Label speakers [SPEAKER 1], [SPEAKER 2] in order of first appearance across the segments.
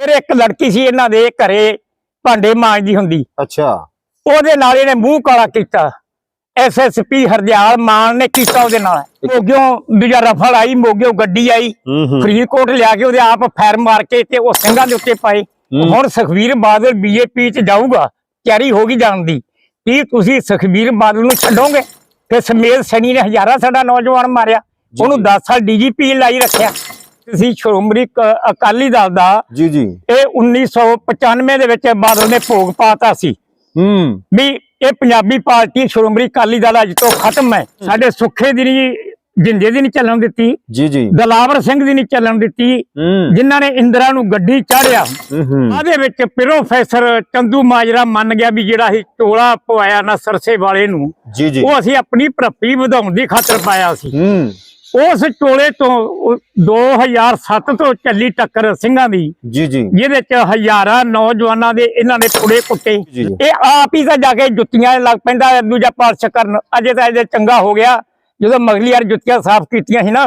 [SPEAKER 1] ਫਿਰ ਇੱਕ ਲੜਕੀ ਸੀ ਇਹਨਾਂ ਦੇ ਘਰੇ ਭਾਂਡੇ ਮਾਂਜਦੀ ਹੁੰਦੀ।
[SPEAKER 2] ਅੱਛਾ।
[SPEAKER 1] ਉਹਦੇ ਨਾਲ ਇਹਨੇ ਮੂੰਹ ਕਾਲਾ ਕੀਤਾ। ਐਸਐਸਪੀ ਹਰਦਿਆਲ ਮਾਨ ਨੇ ਕੀਤਾ ਉਹਦੇ ਨਾਲ। ਮੋਗਿਓ ਦੂਜਾ ਰਫਲ ਆਈ ਮੋਗਿਓ ਗੱਡੀ ਆਈ। ਫਰੀਦਕੋਟ ਲਿਆ ਕੇ ਉਹਦੇ ਆਪ ਫੈਰ ਮਾਰ ਕੇ ਤੇ ਉਹ ਸਿੰਘਾਂ ਦੇ ਉੱਤੇ ਪਾਏ।
[SPEAKER 2] ਹੂੰ।
[SPEAKER 1] ਹੁਣ ਸੁਖਬੀਰ ਬਾਦਲ ਬੀਜੇਪੀ ਚ ਜਾਊਗਾ ਤਿਆਰੀ ਹੋ ਗਈ ਜਾਣ ਦੀ। ਕੀ ਤੁਸੀਂ ਸੁਖਬੀਰ ਬਾਦਲ ਨੂੰ ਛੱਡੋਗੇ? ਫਿਰ ਸਮੇਤ ਸੈਣੀ ਨੇ ਹਜ਼ਾਰਾਂ ਸਾਡਾ ਨੌਜਵਾਨ ਮਾਰਿਆ। ਉਹਨੂੰ
[SPEAKER 2] ਜੀ।
[SPEAKER 1] 10 ਸਾਲ ਡੀਜੀਪੀ ਲਾਈ ਰੱਖਿਆ। ਤੁਸੀਂ ਸ਼੍ਰੋਮਣੀ ਅਕਾਲੀ ਦਲ ਦਾ।
[SPEAKER 2] ਜੀ ਜੀ।
[SPEAKER 1] ਇਹ 1995 ਦੇ ਵਿੱਚ ਬਾਦਲ ਨੇ ਭੋਗ ਪਾਤਾ ਸੀ।
[SPEAKER 2] ਹੂੰ।
[SPEAKER 1] ਵੀ ਇਹ ਪੰਜਾਬੀ ਪਾਰਟੀ ਸ਼੍ਰੋਮਣੀ ਅਕਾਲੀ ਦਲ ਅੱਜ ਤੋਂ ਖਤਮ ਹੈ। ਸਾਡੇ ਸੁੱਖੇ ਦੀ ਨਹੀਂ ਜਿੰਦੇ ਦੀ ਨਹੀਂ ਚੱਲਣ ਦਿੱਤੀ।
[SPEAKER 2] ਜੀ ਜੀ।
[SPEAKER 1] ਦਲਾਵਰ ਸਿੰਘ ਦੀ ਨਹੀਂ ਚੱਲਣ ਦਿੱਤੀ। ਜਿਨ੍ਹਾਂ ਨੇ ਇੰਦਰਾ ਨੂੰ ਗੱਡੀ ਚਾੜਿਆ। ਉਹਦੇ ਵਿੱਚ ਪ੍ਰੋਫੈਸਰ ਚੰਦੂ ਮਾਜਰਾ ਮੰਨ ਗਿਆ ਵੀ ਜਿਹੜਾ ਹੀ ਟੋਲਾ ਪਵਾਇਆ ਨਾ ਸਰਸੇ ਵਾਲੇ ਨੂੰ ਉਹ ਅਸੀਂ ਆਪਣੀ ਭਰਪੀ ਵਧਾਉਣ ਦੀ ਖਾਤਰ ਪਾਇਆ ਸੀ। ਉਸ ਟੋਲੇ ਤੋਂ ਉਹ 2007 ਤੋਂ ਚੱਲੀ ਟੱਕਰ ਸਿੰਘਾਂ ਦੀ
[SPEAKER 2] ਜੀ ਜੀ।
[SPEAKER 1] ਜਿਹਦੇ ਚ ਹਜ਼ਾਰਾਂ ਨੌਜਵਾਨਾਂ ਦੇ ਇਹਨਾਂ ਨੇ ਪੁੜੇ ਕੁੱਟੇ। ਇਹ ਆਪ ਹੀ ਤਾਂ ਜਾ ਕੇ ਜੁੱਤੀਆਂ ਲੱਗ ਪੈਂਦਾ ਦੂਜਾ ਪਾਰਸ਼ ਕਰਨ। ਅਜੇ ਤਾਂ ਇਹਦੇ ਚੰਗਾ ਹੋ ਗਿਆ। ਜਦੋਂ ਮਗਲੀ ਯਾਰ ਜੁੱਤੀਆਂ ਸਾਫ਼ ਕੀਤੀਆਂ ਸੀ ਨਾ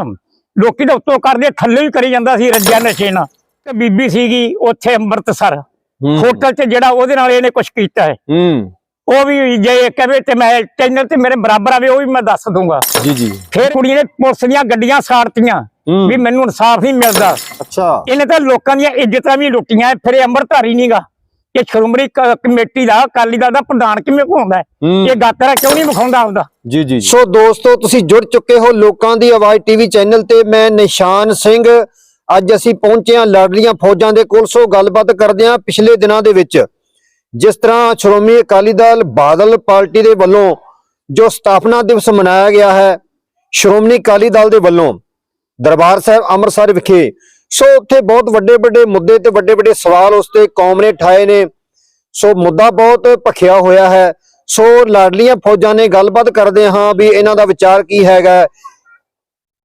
[SPEAKER 1] ਲੋਕੀ ਤਾਂ ਉੱਤੋਂ ਕਰਦੇ ਥੱਲੇ ਹੀ ਕਰੀ ਜਾਂਦਾ ਸੀ ਰੱਜਿਆ ਨਸ਼ੇ ਨਾਲ। ਤੇ ਬੀਬੀ ਸੀਗੀ ਉੱਥੇ ਅੰਮ੍ਰਿਤਸਰ। ਹੋਟਲ 'ਚ ਜਿਹੜਾ ਉਹਦੇ ਨਾਲ ਇਹਨੇ ਕੁਝ ਕੀਤਾ ਹੂੰ। ਉਹ ਵੀ ਜੇ ਕਹੇ ਤੇ ਮੈਂ ਚੈਨਲ ਤੇ ਮੇਰੇ ਬਰਾਬਰ ਆਵੇ ਉਹ ਵੀ ਮੈਂ ਦੱਸ ਦੂੰਗਾ
[SPEAKER 2] ਜੀ ਜੀ।
[SPEAKER 1] ਫਿਰ ਕੁੜੀ ਨੇ ਪੁਲਿਸ ਦੀਆਂ ਗੱਡੀਆਂ ਸਾੜਤੀਆਂ। ਵੀ ਮੈਨੂੰ ਇਨਸਾਫ ਨਹੀਂ ਮਿਲਦਾ।
[SPEAKER 2] ਅੱਛਾ।
[SPEAKER 1] ਇਹਨੇ ਤਾਂ ਲੋਕਾਂ ਦੀਆਂ ਇੱਜ਼ਤਾਂ ਵੀ ਲੁੱਟੀਆਂ ਫਿਰ ਇਹ ਅੰਮ੍ਰਿਤਧਾਰੀ ਨਹੀਂਗਾ ਇਹ ਸ਼੍ਰੋਮਣੀ ਕਮੇਟੀ ਦਾ ਅਕਾਲੀ ਦਲ ਦਾ ਪ੍ਰਧਾਨ ਕਿਵੇਂ ਹੋਉਂਦਾ
[SPEAKER 2] ਹੂੰ।
[SPEAKER 1] ਇਹ ਗਾਤਰਾ ਕਿਉਂ ਨਹੀਂ ਵਿਖਾਉਂਦਾ ਆਪਦਾ?
[SPEAKER 2] ਜੀ ਜੀ।
[SPEAKER 3] ਸੋ ਦੋਸਤੋ ਤੁਸੀਂ ਜੁੜ ਚੁੱਕੇ ਹੋ ਲੋਕਾਂ ਦੀ ਆਵਾਜ਼ ਟੀਵੀ ਚੈਨਲ ਤੇ। ਮੈਂ ਨਿਸ਼ਾਨ ਸਿੰਘ। ਅੱਜ ਅਸੀਂ ਪਹੁੰਚੇ ਹਾਂ ਲਾਡਲੀਆਂ ਫੌਜਾਂ ਦੇ ਕੋਲ। ਸੋ ਗੱਲਬਾਤ ਕਰਦੇ ਹਾਂ ਪਿਛਲੇ ਦਿਨਾਂ ਦੇ ਵਿੱਚ। ਜਿਸ ਤਰ੍ਹਾਂ ਸ਼੍ਰੋਮਣੀ ਅਕਾਲੀ ਦਲ ਬਾਦਲ ਪਾਰਟੀ ਦੇ ਵੱਲੋਂ ਜੋ ਸਥਾਪਨਾ ਦਿਵਸ ਮਨਾਇਆ ਗਿਆ ਹੈ, ਸ਼੍ਰੋਮਣੀ ਅਕਾਲੀ ਦਲ ਦੇ ਵੱਲੋਂ ਦਰਬਾਰ ਸਾਹਿਬ ਅੰਮ੍ਰਿਤਸਰ ਵਿਖੇ। ਸੋ ਉੱਥੇ ਬਹੁਤ ਵੱਡੇ ਵੱਡੇ ਮੁੱਦੇ ਤੇ ਵੱਡੇ ਵੱਡੇ ਸਵਾਲ ਉਸ ਤੇ ਕੌਮ ਨੇ ਠਾਏ ਨੇ। ਸੋ ਮੁੱਦਾ ਬਹੁਤ ਭਖਿਆ ਹੋਇਆ ਹੈ। ਸੋ ਲਾਡਲੀਆਂ ਫੌਜਾਂ ਨੇ ਗੱਲਬਾਤ ਕਰਦੇ ਹਾਂ ਵੀ ਇਹਨਾਂ ਦਾ ਵਿਚਾਰ ਕੀ ਹੈਗਾ,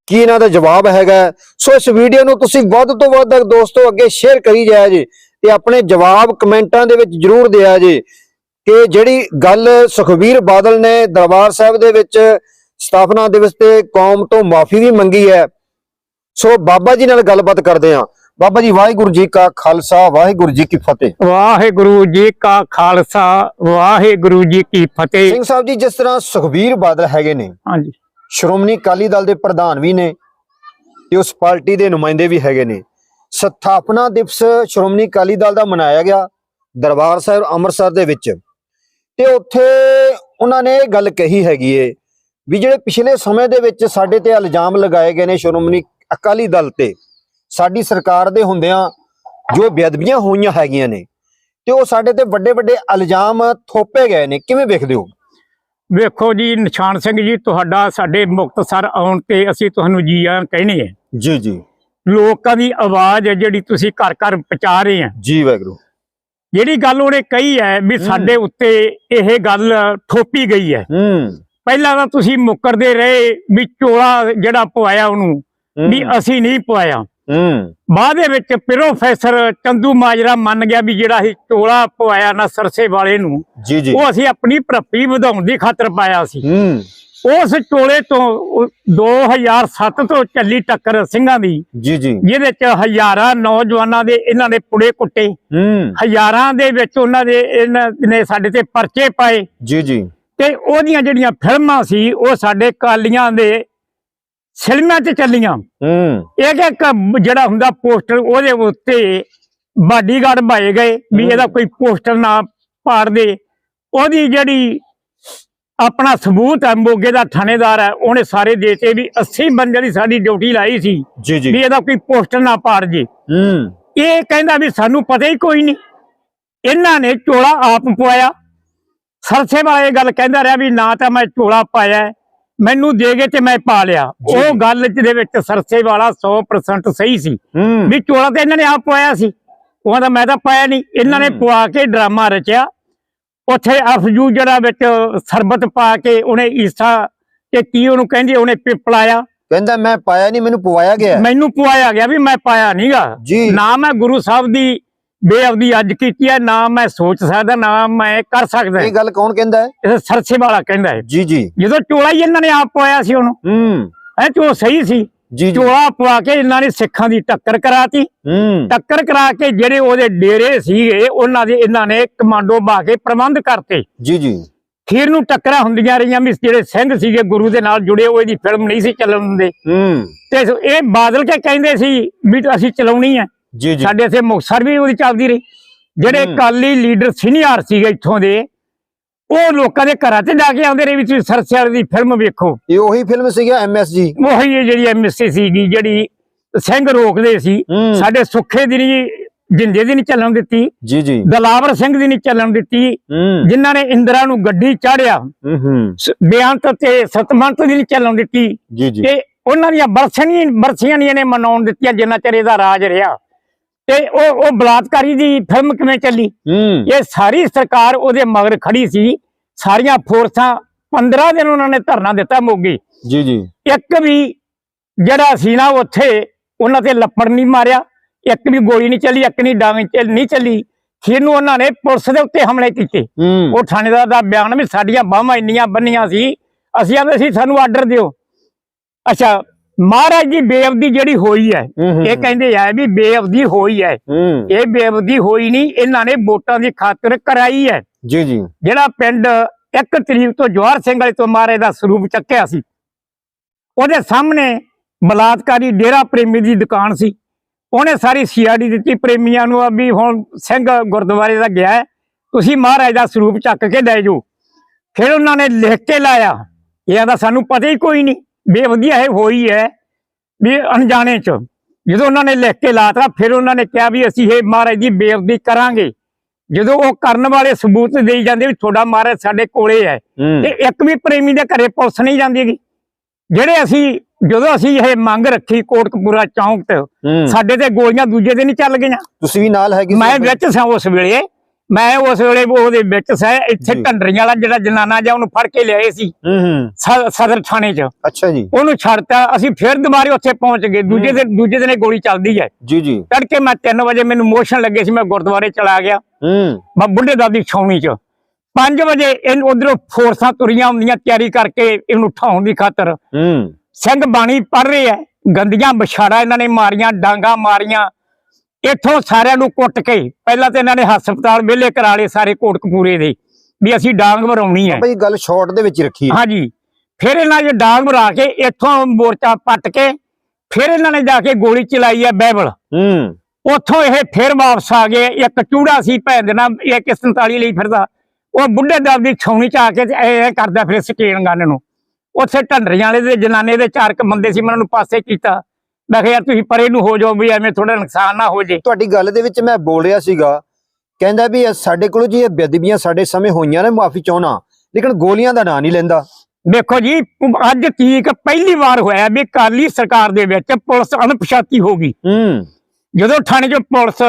[SPEAKER 3] ਕੀ ਇਹਨਾਂ ਦਾ ਜਵਾਬ ਹੈਗਾ। ਸੋ ਇਸ ਵੀਡੀਓ ਨੂੰ ਤੁਸੀਂ ਵੱਧ ਤੋਂ ਵੱਧ ਦੋਸਤੋ ਅੱਗੇ ਸ਼ੇਅਰ ਕਰੀ ਜਾਇਆ ਜੀ। ਤੇ ਆਪਣੇ ਜਵਾਬ ਕਮੈਂਟਾਂ ਦੇ ਵਿੱਚ ਜਰੂਰ ਦਿਆ ਜੀ ਕਿ ਜਿਹੜੀ ਗੱਲ ਸੁਖਬੀਰ ਬਾਦਲ ਨੇ ਦਰਬਾਰ ਸਾਹਿਬ ਦੇ ਵਿੱਚ ਸਥਾਪਨਾ ਦਿਵਸ ਤੇ ਕੌਮ ਤੋਂ ਮਾਫੀ ਵੀ ਮੰਗੀ ਹੈ। ਸੋ ਬਾਬਾ ਜੀ ਨਾਲ ਗੱਲਬਾਤ ਕਰਦੇ ਹਾਂ। ਬਾਬਾ ਜੀ ਵਾਹਿਗੁਰੂ ਜੀ ਕਾ ਖਾਲਸਾ ਵਾਹਿਗੁਰੂ ਜੀ ਕੀ ਫਤਿਹ।
[SPEAKER 1] ਵਾਹਿਗੁਰੂ ਜੀ ਕਾ ਖਾਲਸਾ ਵਾਹਿਗੁਰੂ ਜੀ ਕੀ ਫਤਿਹ।
[SPEAKER 3] ਸਿੰਘ ਸਾਹਿਬ ਜੀ ਜਿਸ ਤਰ੍ਹਾਂ ਸੁਖਬੀਰ ਬਾਦਲ ਹੈਗੇ ਨੇ
[SPEAKER 1] ਹਾਂਜੀ।
[SPEAKER 3] ਸ਼੍ਰੋਮਣੀ ਅਕਾਲੀ ਦਲ ਦੇ ਪ੍ਰਧਾਨ ਵੀ ਨੇ ਤੇ ਉਸ ਪਾਰਟੀ ਦੇ ਨੁਮਾਇੰਦੇ ਵੀ ਹੈਗੇ ਨੇ ਸਥਾਪਨਾ ਦਿਵਸ ਸ਼੍ਰੋਮਣੀ ਅਕਾਲੀ ਦਲ ਦਾ ਮਨਾਇਆ ਗਿਆ ਦਰਬਾਰ ਸਾਹਿਬ ਅੰਮ੍ਰਿਤਸਰ ਦੇ ਵਿੱਚ। ਤੇ ਉੱਥੇ ਉਹਨਾਂ ਨੇ ਇਹ ਗੱਲ ਕਹੀ ਹੈਗੀ ਏ ਵੀ ਜਿਹੜੇ ਪਿਛਲੇ ਸਮੇਂ ਦੇ ਵਿੱਚ ਸਾਡੇ ਤੇ ਇਲਜ਼ਾਮ ਲਗਾਏ ਗਏ ਨੇ ਸ਼੍ਰੋਮਣੀ ਅਕਾਲੀ ਦਲ ਤੇ ਸਾਡੀ ਸਰਕਾਰ ਦੇ ਹੁੰਦਿਆਂ ਜੋ ਬੇਅਦਬੀਆਂ ਹੋਈਆਂ ਹੈਗੀਆਂ ਨੇ ਤੇ ਉਹ ਸਾਡੇ ਤੇ ਵੱਡੇ ਵੱਡੇ ਇਲਜ਼ਾਮ ਥੋਪੇ ਗਏ ਨੇ। ਕਿਵੇਂ ਵੇਖਦੇ ਹੋ?
[SPEAKER 1] ਵੇਖੋ ਜੀ ਨਿਸ਼ਾਨ ਸਿੰਘ ਜੀ ਤੁਹਾਡਾ ਸਾਡੇ ਮੁਕਤਸਰ ਆਉਣ ਤੇ ਅਸੀਂ ਤੁਹਾਨੂੰ ਜੀ ਆਇਆਂ ਕਹਿਣੇ ਹੈ
[SPEAKER 2] ਜੀ ਜੀ।
[SPEAKER 1] ਲੋਕਾਂ ਦੀ ਆਵਾਜ਼ ਹੈ ਜਿਹੜੀ ਤੁਸੀਂ ਘਰ ਘਰ ਪਹੁੰਚਾ ਰਹੇ ਆ।
[SPEAKER 2] ਜੀ ਵਾਹਿਗੁਰੂ।
[SPEAKER 1] ਜਿਹੜੀ ਗੱਲ ਉਹਨੇ ਕਹੀ ਹੈ ਵੀ ਸਾਡੇ ਉੱਤੇ ਇਹ ਗੱਲ ਥੋਪੀ ਗਈ ਹੈ। ਪਹਿਲਾਂ ਤਾਂ ਤੁਸੀਂ ਮੁੱਕਰਦੇ ਰਹੇ ਵੀ ਚੋਲਾ ਜਿਹੜਾ ਪਵਾਇਆ ਉਹਨੂੰ ਵੀ ਅਸੀਂ ਨਹੀਂ ਪਵਾਇਆ। ਬਾਅਦ ਦੇ ਵਿੱਚ ਪ੍ਰੋਫੈਸਰ ਚੰਦੂ ਮਾਜਰਾ ਮੰਨ ਗਿਆ ਵੀ ਜਿਹੜਾ ਹੀ ਟੋਲਾ ਪਵਾਇਆ ਨਾ ਸਰਸੇ ਵਾਲੇ ਨੂੰ ਉਹ ਅਸੀਂ ਆਪਣੀ ਭਰਪੀ ਵਧਾਉਣ ਦੀ ਖਾਤਰ ਪਾਇਆ ਸੀ। ਉਸ ਟੋਲੇ ਤੋਂ ਉਹ 2007 ਤੋਂ ਚੱਲੀ ਟੱਕਰ ਸਿੰਘਾਂ ਦੀ
[SPEAKER 2] ਜੀ ਜੀ।
[SPEAKER 1] ਜਿਹਦੇ ਚ ਹਜ਼ਾਰਾਂ ਨੌਜਵਾਨਾਂ ਦੇ ਇਹਨਾਂ ਨੇ ਪੁੜੇ ਕੁੱਟੇ। ਹਜ਼ਾਰਾਂ ਦੇ ਵਿੱਚ ਉਹਨਾਂ ਦੇ ਇਹਨਾਂ ਨੇ ਸਾਡੇ ਤੇ ਪਰਚੇ ਪਾਏ।
[SPEAKER 2] ਜੀ ਜੀ।
[SPEAKER 1] ਤੇ ਉਹਦੀਆਂ ਜਿਹੜੀਆਂ ਫਿਲਮਾਂ ਸੀ ਉਹ ਸਾਡੇ ਕਾਲੀਆਂ ਦੇ ਸਿਨੇਮਾ 'ਚ ਚੱਲੀਆਂ।
[SPEAKER 2] ਹੂੰ।
[SPEAKER 1] ਇੱਕ ਇੱਕ ਜਿਹੜਾ ਹੁੰਦਾ ਪੋਸਟਰ ਉਹਦੇ ਉੱਤੇ ਬਾਡੀਗਾਰਡ ਭਾਏ ਗਏ ਵੀ। ਇਹਦਾ ਕੋਈ ਪੋਸਟਰ ਨਾ ਪਾੜ ਦੇ। ਉਹਦੀ ਜਿਹੜੀ ਆਪਣਾ ਸਬੂਤ ਹੈ ਮੋਗੇ ਦਾ ਥਾਣੇਦਾਰ ਹੈ ਉਹਨੇ ਸਾਰੇ ਦੇਤੇ ਵੀ 80 ਬੰਦੇ ਦੀ ਸਾਡੀ ਡਿਊਟੀ ਲਾਈ ਸੀ
[SPEAKER 2] ਜੀ
[SPEAKER 1] ਵੀ ਇਹਦਾ ਕੋਈ ਪੋਸਟਰ ਨਾ ਪਾੜ ਜੇ।
[SPEAKER 2] ਹੂੰ।
[SPEAKER 1] ਇਹ ਕਹਿੰਦਾ ਵੀ ਸਾਨੂੰ ਪਤਾ ਹੀ ਕੋਈ ਨਹੀਂ। ਇਹਨਾਂ ਨੇ ਚੋਲਾ ਆਪ ਪਵਾਇਆ। ਸਰਸੇ ਵਾਲਾ ਇਹ ਗੱਲ ਕਹਿੰਦਾ ਰਿਹਾ ਵੀ ਨਾ ਤਾਂ ਮੈਂ ਚੋਲਾ ਪਾਇਆ ਮੈਨੂੰ ਦੇ ਗਏ ਤੇ ਮੈਂ ਪਾ ਲਿਆ। ਉਹ ਗੱਲ ਦੇ ਵਿੱਚ ਸਰਸੇ ਵਾਲਾ 100% ਸਹੀ ਸੀ ਵੀ ਚੋਲਾ ਤੇ ਇਹਨਾਂ ਨੇ ਆਪ ਪਵਾਇਆ ਸੀ। ਉਹ ਕਹਿੰਦਾ ਮੈਂ ਤਾਂ ਪਾਇਆ ਨਹੀਂ। ਇਹਨਾਂ ਨੇ। ਪਵਾ ਕੇ ਡਰਾਮਾ ਰਚਿਆ। ਉੱਥੇ ਅਫਜੂ ਜਿਹੜਾ ਵਿੱਚ ਸਰਬਤ ਪਾ ਕੇ ਉਹਨੇ ਈਸਾ ਤੇ ਕੀ ਉਹਨੂੰ ਕਹਿੰਦੇ ਉਹਨੇ ਪਿਪਲਾਇਆ
[SPEAKER 3] ਕਹਿੰਦਾ ਮੈਂ ਪਾਇਆ ਨਹੀਂ ਮੈਨੂੰ ਪਵਾਇਆ ਗਿਆ।
[SPEAKER 1] ਮੈਨੂੰ ਪਵਾਇਆ ਗਿਆ ਵੀ ਮੈਂ ਪਾਇਆ ਨਹੀਂਗਾ। ਨਾ ਮੈਂ ਗੁਰੂ ਸਾਹਿਬ ਦੀ ਬੇਅਬਦੀ ਅੱਜ ਕੀਤੀ ਹੈ ਨਾ ਮੈਂ ਸੋਚ ਸਕਦਾ ਨਾ ਮੈਂ ਕਰ ਸਕਦਾ।
[SPEAKER 3] ਇਹ ਗੱਲ ਕੌਣ ਕਹਿੰਦਾ ਹੈ?
[SPEAKER 1] ਇਹ ਸਰਸੇ ਵਾਲਾ ਕਹਿੰਦਾ ਹੈ।
[SPEAKER 3] ਜੀ ਜੀ।
[SPEAKER 1] ਜਦੋਂ ਚੋਲਾ ਹੀ ਇਹਨਾਂ ਨੇ ਆਪ ਪਵਾਇਆ ਸੀ ਉਹਨੂੰ
[SPEAKER 3] ਹੂੰ।
[SPEAKER 1] ਹੈ ਤੇ ਉਹ ਸਹੀ ਸੀ।
[SPEAKER 3] ਜੀ
[SPEAKER 1] ਚੋਲਾ ਪਵਾ ਕੇ ਇਹਨਾਂ ਨੇ ਸਿੱਖਾਂ ਦੀ ਟੱਕਰ ਕਰਾਤੀ। ਟੱਕਰ ਕਰਾ ਕੇ ਜਿਹੜੇ ਉਹਦੇ ਡੇਰੇ ਸੀਗੇ ਉਹਨਾਂ ਦੇ ਇਹਨਾਂ ਨੇ ਕਮਾਂਡੋ ਬਾ ਕੇ ਪ੍ਰਬੰਧ ਕਰਤੇ।
[SPEAKER 3] ਜੀ ਜੀ।
[SPEAKER 1] ਖੀਰ ਨੂੰ ਟੱਕਰਾਂ ਹੁੰਦੀਆਂ ਰਹੀਆਂ ਵੀ ਜਿਹੜੇ ਸਿੰਘ ਸੀਗੇ ਗੁਰੂ ਦੇ ਨਾਲ ਜੁੜੇ ਹੋਏ ਦੀ ਫਿਲਮ ਨਹੀਂ ਸੀ ਚੱਲਣ
[SPEAKER 3] ਹੂੰ।
[SPEAKER 1] ਤੇ ਇਹ ਬਾਦਲ ਕੇ ਕਹਿੰਦੇ ਸੀ ਵੀ ਅਸੀਂ ਚਲਾਉਣੀ ਹੈ। ਸਾਡੇ ਇੱਥੇ ਮੁਕਤਸਰ ਵੀ ਉਹਦੀ ਚੱਲਦੀ ਰਹੀ। ਜਿਹੜੇ। ਕਾਲੀ ਲੀਡਰ ਸੀਨੀਅਰ ਸੀਗੇ ਇੱਥੋਂ ਦੇ ਉਹ ਲੋਕਾਂ ਦੇ ਘਰਾਂ ਤੇ ਜਾ ਕੇ ਆਉਂਦੇ ਰਹੇ ਵੀ ਤੁਸੀਂ ਦੀ ਫਿਲਮ ਵੇਖੋ।
[SPEAKER 3] ਇਹ ਉਹੀ ਫਿਲਮ ਸੀਗਾ ਐਮਐਸ ਜੀ।
[SPEAKER 1] ਉਹੀ ਇਹ ਜਿਹੜੀ ਐਮਐਸਸੀ ਸੀਗੀ ਜਿਹੜੀ ਸਿੰਘ ਰੋਕਦੇ ਸੀ
[SPEAKER 3] ਹੂੰ।
[SPEAKER 1] ਸਾਡੇ ਸੁੱਖੇ ਦੀ ਨਹੀਂ ਜਿੰਦੇ ਦੀ ਨਹੀਂ ਚੱਲਣ ਦਿੱਤੀ
[SPEAKER 3] ਜੀ ਜੀ।
[SPEAKER 1] ਦਲਾਵਰ ਸਿੰਘ ਦੀ ਨਹੀਂ ਚੱਲਣ ਦਿੱਤੀ
[SPEAKER 3] ਹੂੰ।
[SPEAKER 1] ਜਿਨ੍ਹਾਂ ਨੇ ਇੰਦਰਾ ਨੂੰ ਗੱਡੀ ਚਾੜਿਆ
[SPEAKER 3] ਹੂੰ ਹੂੰ।
[SPEAKER 1] ਬੇਅੰਤ ਤੇ ਸਤਮੰਤ ਦੀ ਨਹੀਂ ਚੱਲਣ ਦਿੱਤੀ।
[SPEAKER 3] ਜੀ ਜੀ।
[SPEAKER 1] ਤੇ ਉਹਨਾਂ ਦੀਆਂ ਬਰਸੀਆਂ ਨਹੀਂ ਬਰਸੀਆਂ ਨਹੀਂ ਇਹਨੇ ਮਨਾਉਣ ਦਿੱਤੀਆਂ ਜਿੰਨਾ ਚਿਰ ਇਹਦਾ ਰਾਜ ਰਿਹਾ। ਤੇ ਉਹ ਉਹ ਬਲਾਤਕਾਰੀ ਦੀ ਫਿਲਮ ਕਿਵੇਂ ਚੱਲੀ?
[SPEAKER 3] ਹੂੰ।
[SPEAKER 1] ਇਹ ਸਾਰੀ ਸਰਕਾਰ ਉਹਦੇ ਮਗਰ ਖੜੀ ਸੀ। ਸਾਰੀਆਂ ਫੋਰਸਾਂ 15 ਦਿਨ ਉਹਨਾਂ ਨੇ ਧਰਨਾ ਦਿੱਤਾ ਮੋਗੀ।
[SPEAKER 3] ਜੀ ਜੀ।
[SPEAKER 1] ਇੱਕ ਵੀ ਜਿਹੜਾ ਸੀ ਨਾ ਉੱਥੇ ਉਹਨਾਂ ਤੇ ਲੱਪੜ ਨਹੀਂ ਮਾਰਿਆ। ਇੱਕ ਵੀ ਗੋਲੀ ਨਹੀਂ ਚੱਲੀ ਇੱਕ ਨਹੀਂ ਡਾਂਗ ਨਹੀਂ ਚੱਲੀ। ਫਿਰ ਨੂੰ ਉਹਨਾਂ ਨੇ ਪੁਲਿਸ ਦੇ ਉੱਤੇ ਹਮਲੇ ਕੀਤੇ। ਉਹ ਥਾਣੇਦਾਰ ਦਾ ਬਿਆਨ ਵੀ ਸਾਡੀਆਂ ਬਾਹਾਂ ਇੰਨੀਆਂ ਬੰਨੀਆਂ ਸੀ। ਅਸੀਂ ਆਂਦੇ ਸੀ ਸਾਨੂੰ ਆਰਡਰ ਦਿਓ। ਅੱਛਾ ਮਹਾਰਾਜ ਦੀ ਬੇਅਬਦੀ ਜਿਹੜੀ ਹੋਈ ਹੈ ਇਹ ਕਹਿੰਦੇ ਆ ਵੀ ਬੇਅਬਦੀ ਹੋਈ ਹੈ। ਇਹ ਬੇਅਬਦੀ ਹੋਈ ਨਹੀਂ ਇਹਨਾਂ ਨੇ ਵੋਟਾਂ ਦੀ ਖਾਤਰ ਕਰਾਈ ਹੈ।
[SPEAKER 3] ਜੀ ਜੀ।
[SPEAKER 1] ਜਿਹੜਾ ਪਿੰਡ ਇੱਕ ਤਰੀਕ ਤੋਂ ਜਵਾਹਰ ਸਿੰਘ ਵਾਲੇ ਤੋਂ ਮਹਾਰਾਜ ਦਾ ਸਰੂਪ ਚੱਕਿਆ ਸੀ ਉਹਦੇ ਸਾਹਮਣੇ ਬਲਾਤਕਾਰੀ ਡੇਰਾ ਪ੍ਰੇਮੀ ਦੀ ਦੁਕਾਨ ਸੀ। ਉਹਨੇ ਸਾਰੀ ਸੀਆਰਡੀ ਦਿੱਤੀ ਪ੍ਰੇਮੀਆਂ ਨੂੰ ਆ ਵੀ ਹੁਣ ਸਿੰਘ ਗੁਰਦੁਆਰੇ ਦਾ ਗਿਆ ਤੁਸੀਂ ਮਹਾਰਾਜ ਦਾ ਸਰੂਪ ਚੱਕ ਕੇ ਲੈ ਜਾਓ। ਫਿਰ ਉਹਨਾਂ ਨੇ ਲਿਖ ਕੇ ਲਾਇਆ ਇਹ ਦਾ ਸਾਨੂੰ ਪਤਾ ਹੀ ਕੋਈ ਨਹੀਂ। ਬੇਵਧੀਆ ਇਹ ਹੋਈ ਹੈ ਵੀ ਅਣਜਾਣੇ ਚ। ਜਦੋਂ ਉਹਨਾਂ ਨੇ ਲਿਖ ਕੇ ਲਾਤਾ ਫਿਰ ਉਹਨਾਂ ਨੇ ਕਿਹਾ ਵੀ ਅਸੀਂ ਇਹ ਮਹਾਰਾਜ ਦੀ ਬੇਵਦੀ ਕਰਾਂਗੇ। ਜਦੋਂ ਉਹ ਕਰਨ ਵਾਲੇ ਸਬੂਤ ਦੇਈ ਜਾਂਦੇ ਵੀ ਤੁਹਾਡਾ ਮਹਾਰਾਜ ਸਾਡੇ ਕੋਲੇ ਹੈ ਤੇ ਇੱਕ ਵੀ ਪ੍ਰੇਮੀ ਦੇ ਘਰੇ ਪੁਲਿਸ ਨਹੀਂ ਜਾਂਦੀ ਹੈਗੀ। ਜਿਹੜੇ ਅਸੀਂ ਜਦੋਂ ਅਸੀਂ ਇਹ ਮੰਗ ਰੱਖੀ ਕੋਟਕਪੂਰਾ ਚੌਂਕ ਤੇ ਸਾਡੇ ਤੇ ਗੋਲੀਆਂ ਦੂਜੇ ਦਿਨ ਹੀ ਚੱਲ ਗਈਆਂ।
[SPEAKER 3] ਤੁਸੀਂ ਵੀ ਨਾਲ ਹੈਗੇ
[SPEAKER 1] ਮੈਂ? ਵਿੱਚ ਸਾਂ ਉਸ ਵੇਲੇ। ਮੈਂ ਉਸ ਵੇਲੇ ਉਹਦੇ ਵਿੱਚ ਸਾਂ ਇੱਥੇ
[SPEAKER 3] ਜੀ।
[SPEAKER 1] ਢੰਡਰੀਆਂ ਵਾਲਾ ਜਿਹੜਾ ਜਨਾਨਾ ਜਿਹਾ ਉਹਨੂੰ ਫੜ ਕੇ ਲਿਆਏ ਸੀ। ਸਦਰ ਥਾਣੇ 'ਚ।
[SPEAKER 3] ਅੱਛਾ ਜੀ।
[SPEAKER 1] ਉਹਨੂੰ ਛੱਡਤਾ ਅਸੀਂ ਫਿਰ ਦੁਬਾਰੇ ਉੱਥੇ ਪਹੁੰਚ ਗਏ। ਦੂਜੇ ਦਿਨ ਦੂਜੇ ਦਿਨ ਗੋਲੀ ਚੱਲਦੀ ਹੈ।
[SPEAKER 3] ਜੀ ਜੀ।
[SPEAKER 1] ਤੜਕੇ ਮੈਂ 3 ਵਜੇ ਮੈਨੂੰ ਮੋਸ਼ਨ ਲੱਗੇ ਸੀ ਮੈਂ ਗੁਰਦੁਆਰੇ ਚਲਾ ਗਿਆ। ਮੈਂ ਬੁੱਢੇ ਦਾਦੀ ਛਾਉਣੀ 'ਚ। 5 ਵਜੇ ਇਹ ਉਧਰੋਂ ਫੋਰਸਾਂ ਤੁਰੀਆਂ ਹੁੰਦੀਆਂ ਤਿਆਰੀ ਕਰਕੇ ਇਹਨੂੰ ਉਠਾਉਣ ਦੀ ਖਾਤਰ। ਸਿੰਘ ਬਾਣੀ ਪੜ ਰਹੇ ਗੰਦੀਆਂ ਵਿਛਾੜਾ ਇਹਨਾਂ ਨੇ ਮਾਰੀਆਂ ਡਾਂਗਾ ਮਾਰੀਆਂ। ਇੱਥੋਂ ਸਾਰਿਆਂ ਨੂੰ ਕੁੱਟ ਕੇ ਪਹਿਲਾਂ ਤੇ ਇਹਨਾਂ ਨੇ ਹਸਪਤਾਲ ਵਿਹਲੇ ਕਰਾ ਲਏ ਸਾਰੇ ਕੋਟਕਪੂਰੇ ਦੇ ਵੀ ਅਸੀਂ ਡਾਂਗ ਮਰਾਉਣੀ ਹੈ।
[SPEAKER 3] ਬਈ ਗੱਲ ਸ਼ਾਰਟ ਦੇ ਵਿੱਚ ਰੱਖੀ ਹੈ।
[SPEAKER 1] ਹਾਂਜੀ। ਫਿਰ ਇਹਨਾਂ ਨੇ ਡਾਂਗ ਮਰਾ ਕੇ ਇੱਥੋਂ ਮੋਰਚਾ ਪੱਟ ਕੇ ਫਿਰ ਇਹਨਾਂ ਨੇ ਜਾ ਕੇ ਗੋਲੀ ਚਲਾਈ ਹੈ ਬਾਈਬਲ
[SPEAKER 3] ਹੂੰ।
[SPEAKER 1] ਉੱਥੋਂ ਇਹ ਫਿਰ ਵਾਪਸ ਆ ਗਏ ਇੱਕ ਚੂੜਾ ਸੀ ਭੈਣ ਦੇ ਨਾਲ ਇੱਕ 47 ਲਈ ਫਿਰਦਾ। ਉਹ ਬੁੱਢੇ ਦਲ ਦੀ ਛਾਉਣੀ ਚ ਆ ਕੇ ਇਹ ਇਹ ਕਰਦਾ ਫਿਰ ਸਕੀਨ ਗਨ ਨੂੰ। ਉੱਥੇ ਢੰਡਰੀਆਂ ਵਾਲੇ ਦੇ ਜਨਾਨੇ ਦੇ ਚਾਰ ਕ ਬੰਦੇ ਸੀ ਉਹਨਾਂ ਨੂੰ ਪਾਸੇ ਕੀਤਾ। ਮੈਂ ਕਿਹਾ ਯਾਰ ਤੁਸੀਂ ਪਰੇ ਨੂੰ ਹੋ ਜਾਓ ਵੀ ਐਵੇਂ ਥੋੜਾ ਨੁਕਸਾਨ ਨਾ ਹੋ ਜੇ।
[SPEAKER 3] ਤੁਹਾਡੀ ਗੱਲ ਦੇ ਵਿੱਚ ਮੈਂ ਬੋਲ ਰਿਹਾ ਸੀਗਾ ਕਹਿੰਦਾ ਵੀ ਇਹ ਸਾਡੇ ਕੋਲ ਜੀ ਇਹ ਬੇਅਦਬੀਆਂ ਸਾਡੇ ਸਮੇਂ ਹੋਈਆਂ ਨੇ ਮਾਫੀ ਚਾਹਣਾ ਲੇਕਿਨ ਗੋਲੀਆਂ ਦਾ ਨਾਂ ਨਹੀਂ ਲੈਂਦਾ।
[SPEAKER 1] ਦੇਖੋ ਜੀ ਅੱਜ ਤੀਕ ਪਹਿਲੀ ਵਾਰ ਹੋਇਆ ਵੀ ਕਾਲੀ ਸਰਕਾਰ ਦੇ ਵਿੱਚ ਪੁਲਿਸ ਅਣਪਛਾਤੀ ਹੋ ਗਈ।
[SPEAKER 3] ਹੂੰ।
[SPEAKER 1] ਜਦੋਂ ਥਾਣੇ 'ਚ ਪੁਲਿਸ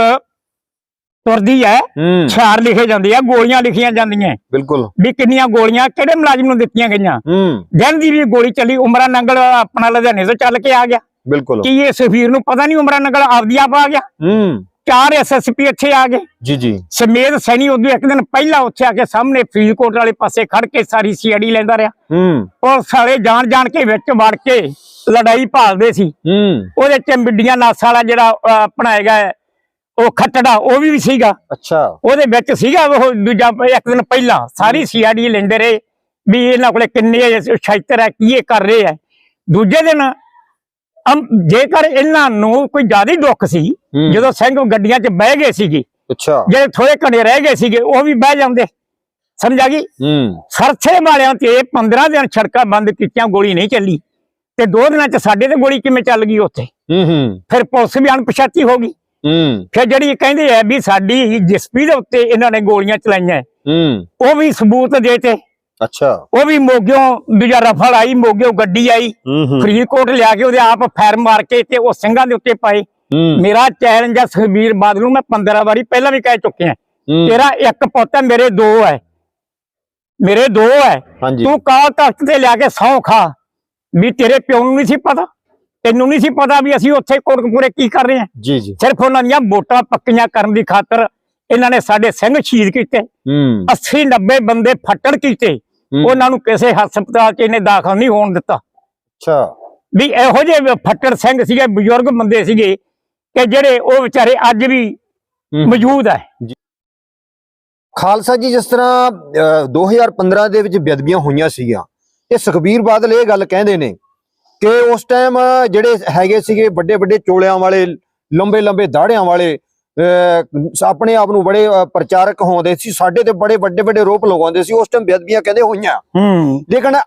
[SPEAKER 1] ਤੁਰਦੀ ਹੈ ਹਥਿਆਰ ਲਿਖੇ ਜਾਂਦੇ ਆ ਗੋਲੀਆਂ ਲਿਖੀਆਂ ਜਾਂਦੀਆਂ।
[SPEAKER 3] ਬਿਲਕੁਲ।
[SPEAKER 1] ਵੀ ਕਿੰਨੀਆਂ ਗੋਲੀਆਂ ਕਿਹੜੇ ਮੁਲਾਜ਼ਮ ਨੂੰ ਦਿੱਤੀਆਂ ਗਈਆਂ?
[SPEAKER 3] ਹੂੰ।
[SPEAKER 1] ਦਿਨ ਦੀ ਵੀ ਗੋਲੀ ਚੱਲੀ ਉਮਰਾ ਨੰਗਲ ਆਪਣਾ ਲੁਧਿਆਣੇ ਤੋਂ ਚੱਲ ਕੇ ਆ ਗਿਆ।
[SPEAKER 3] ਬਿਲਕੁਲ।
[SPEAKER 1] ਕੀ ਇਹ ਸਫੀਰ ਨੂੰ ਪਤਾ ਨਹੀਂ ਉਮਰਾ ਨੰਗਲ ਆਪਦੀ ਆਪ ਆ ਗਿਆ।
[SPEAKER 3] ਹੂੰ।
[SPEAKER 1] ਚਾਰ ਐਸਐਸਪੀ ਇੱਥੇ ਆ ਗਏ।
[SPEAKER 3] ਜੀ ਜੀ।
[SPEAKER 1] ਸਮੇਤ ਸੈਣੀ ਉਦੋਂ ਇੱਕ ਦਿਨ ਪਹਿਲਾਂ ਉੱਥੇ ਆ ਕੇ ਸਾਹਮਣੇ ਫਰੀਦਕੋਟ ਵਾਲੇ ਪਾਸੇ ਖੜ ਕੇ ਸਾਰੀ ਸੀਆਈਡੀ ਲੈਂਦਾ ਰਿਹਾ।
[SPEAKER 3] ਹੂੰ।
[SPEAKER 1] ਪੁਲਿਸ ਵਾਲੇ ਜਾਣ ਜਾਣ ਕੇ ਵਿੱਚ ਵੜ ਕੇ ਲੜਾਈ ਭਾਲਦੇ ਸੀ।
[SPEAKER 3] ਹੂੰ।
[SPEAKER 1] ਉਹਦੇ ਚ ਮਿੱਡੀਆਂ ਨਾਸ ਵਾਲਾ ਜਿਹੜਾ ਆਪਣਾ ਹੈਗਾ ਉਹ ਖੱਟੜਾ ਉਹ ਵੀ ਸੀਗਾ।
[SPEAKER 3] ਅੱਛਾ।
[SPEAKER 1] ਉਹਦੇ ਵਿੱਚ ਸੀਗਾ ਉਹ ਦੂਜਾ ਇੱਕ ਦਿਨ ਪਹਿਲਾਂ। ਸਾਰੀ ਸੀਆਈਡੀ ਲੈਂਦੇ ਰਹੇ ਵੀ ਇਹਨਾਂ ਕੋਲੇ ਕਿੰਨੇ ਸ਼ਾਇਤਰ ਹੈ ਕੀ ਇਹ ਕਰ ਰਹੇ ਹੈ। ਦੂਜੇ ਦਿਨ ਜੇਕਰ ਇਹਨਾਂ ਨੂੰ ਕੋਈ ਜ਼ਿਆਦਾ ਦੁੱਖ ਸੀ। ਜਦੋਂ ਸਿੰਘ ਗੱਡੀਆਂ 'ਚ ਬਹਿ ਗਏ ਸੀਗੇ
[SPEAKER 3] ਅੱਛਾ।
[SPEAKER 1] ਜਿਹੜੇ ਥੋੜੇ ਘਣੇ ਰਹਿ ਗਏ ਸੀਗੇ ਉਹ ਵੀ ਬਹਿ ਜਾਂਦੇ। ਸਮਝ ਆ ਗਈ?
[SPEAKER 3] ਹੂੰ।
[SPEAKER 1] ਸਰਥੇ ਵਾਲਿਆਂ ਤੇ 15 ਦਿਨ ਸੜਕਾਂ ਬੰਦ ਕੀਤੀਆਂ ਗੋਲੀ ਨਹੀਂ ਚੱਲੀ। ਤੇ ਦੋ ਦਿਨਾਂ 'ਚ ਸਾਡੇ ਤੇ ਗੋਲੀ ਕਿਵੇਂ ਚੱਲ ਗਈ ਉੱਥੇ?
[SPEAKER 3] ਹੂੰ ਹੂੰ।
[SPEAKER 1] ਫਿਰ ਪੁਲਿਸ ਵੀ ਅਣਪਛਾਤੀ ਹੋ ਗਈ।
[SPEAKER 3] ਹੂੰ।
[SPEAKER 1] ਫਿਰ ਜਿਹੜੀ ਕਹਿੰਦੇ ਆ ਵੀ ਸਾਡੀ ਜਿਸਪੀ ਦੇ ਉੱਤੇ ਇਹਨਾਂ ਨੇ ਗੋਲੀਆਂ ਚਲਾਈਆਂ
[SPEAKER 3] ਹੂੰ।
[SPEAKER 1] ਉਹ ਵੀ ਸਬੂਤ ਦੇਤੇ
[SPEAKER 3] ਅੱਛਾ।
[SPEAKER 1] ਉਹ ਵੀ ਮੋਗਿਓ ਦੂਜਾ ਰਫਲ ਆਈ ਮੋਗਿਓ ਗੱਡੀ ਆਈ।
[SPEAKER 3] ਹੂੰ ਹੂੰ।
[SPEAKER 1] ਫਰੀਦਕੋਟ ਲਿਆ ਕੇ ਉਹਦੇ ਆਪ ਫੈਰ ਮਾਰ ਕੇ ਤੇ ਉਹ ਸਿੰਘਾਂ ਦੇ ਉੱਤੇ ਪਾਏ।
[SPEAKER 3] ਹੂੰ।
[SPEAKER 1] ਮੇਰਾ ਚੈਲੰਜ ਆ ਸੁਖਬੀਰ ਬਾਦਲ ਨੂੰ ਮੈਂ 15 ਵਾਰੀ ਪਹਿਲਾਂ ਵੀ ਕਹਿ ਚੁੱਕਿਆ।
[SPEAKER 3] ਹੂੰ।
[SPEAKER 1] ਤੇਰਾ ਇੱਕ ਪੁੱਤ ਹੈ ਮੇਰੇ ਦੋ ਹੈ। ਮੇਰੇ ਦੋ ਹੈ। ਤੂੰ ਕਾਲ ਤਖਤ ਤੇ ਲਿਆ ਕੇ ਸਹੁੰ ਖਾ। ਵੀ ਤੇਰੇ ਪਿਓ ਨੂੰ ਨਹੀਂ ਸੀ ਪਤਾ ਤੈਨੂੰ ਨਹੀਂ ਸੀ ਪਤਾ ਵੀ ਅਸੀਂ ਉੱਥੇ ਕੋਟਕਪੂਰੇ ਕੀ ਕਰ ਰਹੇ ਹਾਂ।
[SPEAKER 3] ਜੀ ਜੀ।
[SPEAKER 1] ਸਿਰਫ ਉਹਨਾਂ ਦੀਆਂ ਵੋਟਾਂ ਪੱਕੀਆਂ ਕਰਨ ਦੀ ਖਾਤਰ ਇਹਨਾਂ ਨੇ ਸਾਡੇ ਸਿੰਘ ਸ਼ਹੀਦ ਕੀਤੇ।
[SPEAKER 3] ਹੂੰ।
[SPEAKER 1] 80 90 ਬੰਦੇ ਫੱਟੜ ਕੀਤੇ।
[SPEAKER 3] ਹੂੰ।
[SPEAKER 1] ਉਹਨਾਂ ਨੂੰ ਕਿਸੇ ਹਸਪਤਾਲ 'ਚ ਇਹਨੇ ਦਾਖਲ ਨਹੀਂ ਹੋਣ ਦਿੱਤਾ।
[SPEAKER 3] ਅੱਛਾ।
[SPEAKER 1] ਵੀ ਇਹੋ ਜਿਹੇ ਫੱਟੜ ਸਿੰਘ ਸੀਗੇ ਬਜ਼ੁਰਗ ਬੰਦੇ ਸੀਗੇ ਕਿ ਜਿਹੜੇ ਉਹ ਵਿਚਾਰੇ ਅੱਜ ਵੀ ਮੌਜੂਦ ਹੈ
[SPEAKER 3] ਖਾਲਸਾ ਜੀ ਜਿਸ ਤਰ੍ਹਾਂ ਅਹ, 2015 ਦੇ ਵਿੱਚ ਬੇਅਦਬੀਆਂ ਹੋਈਆਂ ਸੀਗੀਆਂ ਤੇ ਸੁਖਬੀਰ ਬਾਦਲ ਇਹ ਗੱਲ ਕਹਿੰਦੇ ਨੇ ਕਿ ਉਸ ਟਾਈਮ ਜਿਹੜੇ ਹੈਗੇ ਸੀਗੇ ਵੱਡੇ ਵੱਡੇ ਚੋਲਿਆਂ ਵਾਲੇ ਲੰਬੇ ਲੰਬੇ ਦਾੜਿਆਂ ਵਾਲੇ ਆਪਣੇ ਆਪ ਨੂੰ ਬੜੇ ਪ੍ਰਚਾਰਕ ਹੋਉਂਦੇ ਸੀ ਸਾਡੇ ਤੇ ਬੜੇ ਵੱਡੇ ਵੱਡੇ ਰੋਪ ਲਗਾਉਂਦੇ ਸੀ ਉਸ ਟਾਈਮ ਬੇਅਦਬੀਆਂ ਕਹਿੰਦੇ ਹੋਈਆਂ। ਲੇਕਿਨ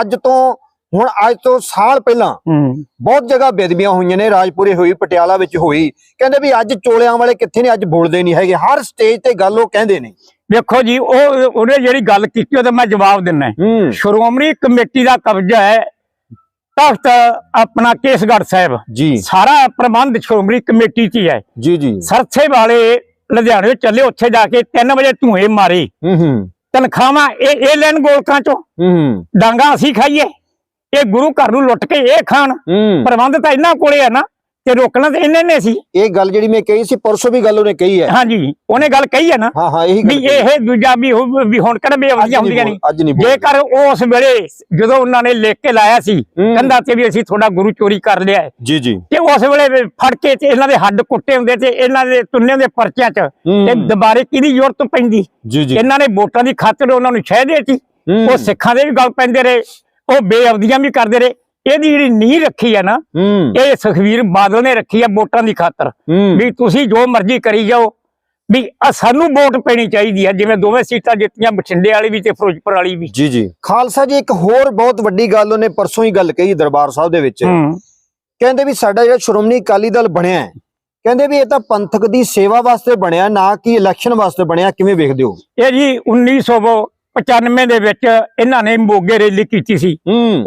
[SPEAKER 3] ਅੱਜ ਤੋਂ ਹੁਣ ਅੱਜ ਤੋਂ ਸਾਲ ਪਹਿਲਾਂ ਬਹੁਤ ਜਗ੍ਹਾ ਬੇਦਬੀਆਂ ਹੋਈਆਂ ਨੇ ਰਾਜਪੁਰੇ ਹੋਈ ਪਟਿਆਲਾ ਵਿੱਚ ਹੋਈ। ਕਹਿੰਦੇ ਵੀ ਅੱਜ ਚੋਲਿਆਂ ਵਾਲੇ ਕਿੱਥੇ ਨੇ ਅੱਜ ਬੋਲਦੇ ਨਹੀਂ ਹੈਗੇ। ਹਰ ਸਟੇਜ ਤੇ ਗੱਲ ਉਹ ਕਹਿੰਦੇ ਨੇ।
[SPEAKER 1] ਵੇਖੋ ਜੀ ਉਹ ਉਹਨੇ ਜਿਹੜੀ ਗੱਲ ਕੀਤੀ ਉਹਦਾ ਮੈਂ ਜਵਾਬ ਦਿੰਨਾ। ਸ਼੍ਰੋਮਣੀ ਕਮੇਟੀ ਦਾ ਕਬਜ਼ਾ ਹੈ ਤਖਤ ਆਪਣਾ ਕੇਸਗੜ੍ਹ ਸਾਹਿਬ
[SPEAKER 3] ਜੀ।
[SPEAKER 1] ਸਾਰਾ ਪ੍ਰਬੰਧ ਸ਼੍ਰੋਮਣੀ ਕਮੇਟੀ 'ਚ ਹੀ ਹੈ।
[SPEAKER 3] ਜੀ ਜੀ।
[SPEAKER 1] ਸਰਸੇ ਵਾਲੇ ਲੁਧਿਆਣੇ ਚੱਲੇ ਉੱਥੇ ਜਾ ਕੇ 3 ਵਜੇ ਧੂਏ ਮਾਰੇ।
[SPEAKER 3] ਹੂੰ ਹੂੰ।
[SPEAKER 1] ਤਨਖਾਹਾਂ ਇਹ ਇਹ ਲੈਣ ਗੋਲਕਾਂ ਚੋਂ।
[SPEAKER 3] ਹੂੰ
[SPEAKER 1] ਡਾਂਗਾ ਅਸੀਂ ਖਾਈਏ। ਇਹ ਗੁਰੂ ਘਰ ਨੂੰ ਲੁੱਟ ਕੇ ਇਹ ਖਾਣ। ਪ੍ਰਬੰਧ ਤਾਂ ਇਹਨਾਂ ਕੋਲੇ ਆ ਨਾ। ਤੇ ਰੋਕਣਾ ਤਾਂ ਇਹਨਾਂ ਨੇ ਸੀ।
[SPEAKER 3] ਇਹ ਗੱਲ ਜਿਹੜੀ ਮੈਂ ਕਹੀ ਸੀ ਪਰਸੋਂ ਵੀ ਗੱਲ ਉਹਨੇ ਕਹੀ ਹੈ।
[SPEAKER 1] ਹਾਂਜੀ ਉਹਨੇ ਗੱਲ ਕਹੀ ਹੈ ਨਾ
[SPEAKER 3] ਹਾਂ ਹਾਂ ਇਹੀ
[SPEAKER 1] ਵੀ। ਇਹ ਦੂਜਾ ਵੀ ਵੀ ਹੁਣ ਕਿਹੜਾ ਬੇਵਜ਼ੀਆਂ ਹੁੰਦੀਆਂ ਨਹੀਂ ਜੇਕਰ ਉਸ ਵੇਲੇ ਜਦੋਂ ਉਹਨਾਂ ਨੇ ਲਿਖ ਕੇ ਲਾਇਆ ਸੀ। ਕਹਿੰਦਾ ਤੇ ਵੀ ਅਸੀਂ ਤੁਹਾਡਾ ਗੁਰੂ ਚੋਰੀ ਕਰ ਲਿਆ
[SPEAKER 3] ਜੀ ਜੀ।
[SPEAKER 1] ਤੇ ਉਸ ਵੇਲੇ ਫੜ ਕੇ ਤੇ ਇਹਨਾਂ ਦੇ ਹੱਡ ਕੁੱਟੇ ਹੁੰਦੇ ਤੇ ਇਹਨਾਂ ਦੇ ਤੁੰਨਿਆਂ ਦੇ ਪਰਚਿਆਂ 'ਚ। ਤੇ ਦੁਬਾਰੇ ਕਿਹਦੀ ਜ਼ਰੂਰਤ ਪੈਂਦੀ?
[SPEAKER 3] ਜੀ ਜੀ।
[SPEAKER 1] ਇਹਨਾਂ ਨੇ ਵੋਟਾਂ ਦੀ ਖਾਤਰ ਉਹਨਾਂ ਨੂੰ ਛਹਿ ਦੇਤੀ। ਉਹ ਸਿੱਖਾਂ ਦੇ ਵੀ ਗੱਲ ਪੈਂਦੇ ਰਹੇ। ਉਹ ਬੇਅਬਦੀਆਂ ਵੀ ਕਰਦੇ ਰਹੇ। ਇਹਦੀ ਜਿਹੜੀ ਨੀਂਹ ਰੱਖੀ ਹੈ ਨਾ ਇਹ ਸੁਖਵੀਰ ਬਾਦਲ ਨੇ ਰੱਖੀ ਹੈ ਵੋਟਾਂ ਦੀ ਖਾਤਰ। ਵੀ ਤੁਸੀਂ ਜੋ ਮਰਜ਼ੀ ਕਰੀ ਜਾਓ ਵੀ ਸਾਨੂੰ ਵੋਟ ਪੈਣੀ ਚਾਹੀਦੀ ਹੈ ਜਿਵੇਂ ਦੋਵੇਂ ਸੀਟਾਂ ਜਿੱਤੀਆਂ ਬਠਿੰਡੇ ਵਾਲੀ ਵੀ ਤੇ ਫਿਰੋਜ਼ਪੁਰ ਵਾਲੀ ਵੀ।
[SPEAKER 3] ਜੀ ਜੀ। ਖਾਲਸਾ ਜੀ ਇੱਕ ਹੋਰ ਬਹੁਤ ਵੱਡੀ ਗੱਲ ਉਹਨੇ ਪਰਸੋਂ ਹੀ ਗੱਲ ਕਹੀ ਦਰਬਾਰ ਸਾਹਿਬ ਦੇ ਵਿੱਚ। ਕਹਿੰਦੇ ਵੀ ਸਾਡਾ ਜਿਹੜਾ ਸ਼੍ਰੋਮਣੀ ਅਕਾਲੀ ਦਲ ਬਣਿਆ ਹੈ ਕਹਿੰਦੇ ਵੀ ਇਹ ਤਾਂ ਪੰਥਕ ਦੀ ਸੇਵਾ ਵਾਸਤੇ ਬਣਿਆ ਨਾ ਕਿ ਇਲੈਕਸ਼ਨ ਵਾਸਤੇ ਬਣਿਆ ਕਿਵੇਂ ਵੇਖਦੇ ਹੋ?
[SPEAKER 1] ਇਹ ਜੀ 1995 ਦੇ ਵਿੱਚ ਇਹਨਾਂ ਨੇ ਮੋਗੇ ਰੈਲੀ ਕੀਤੀ ਸੀ।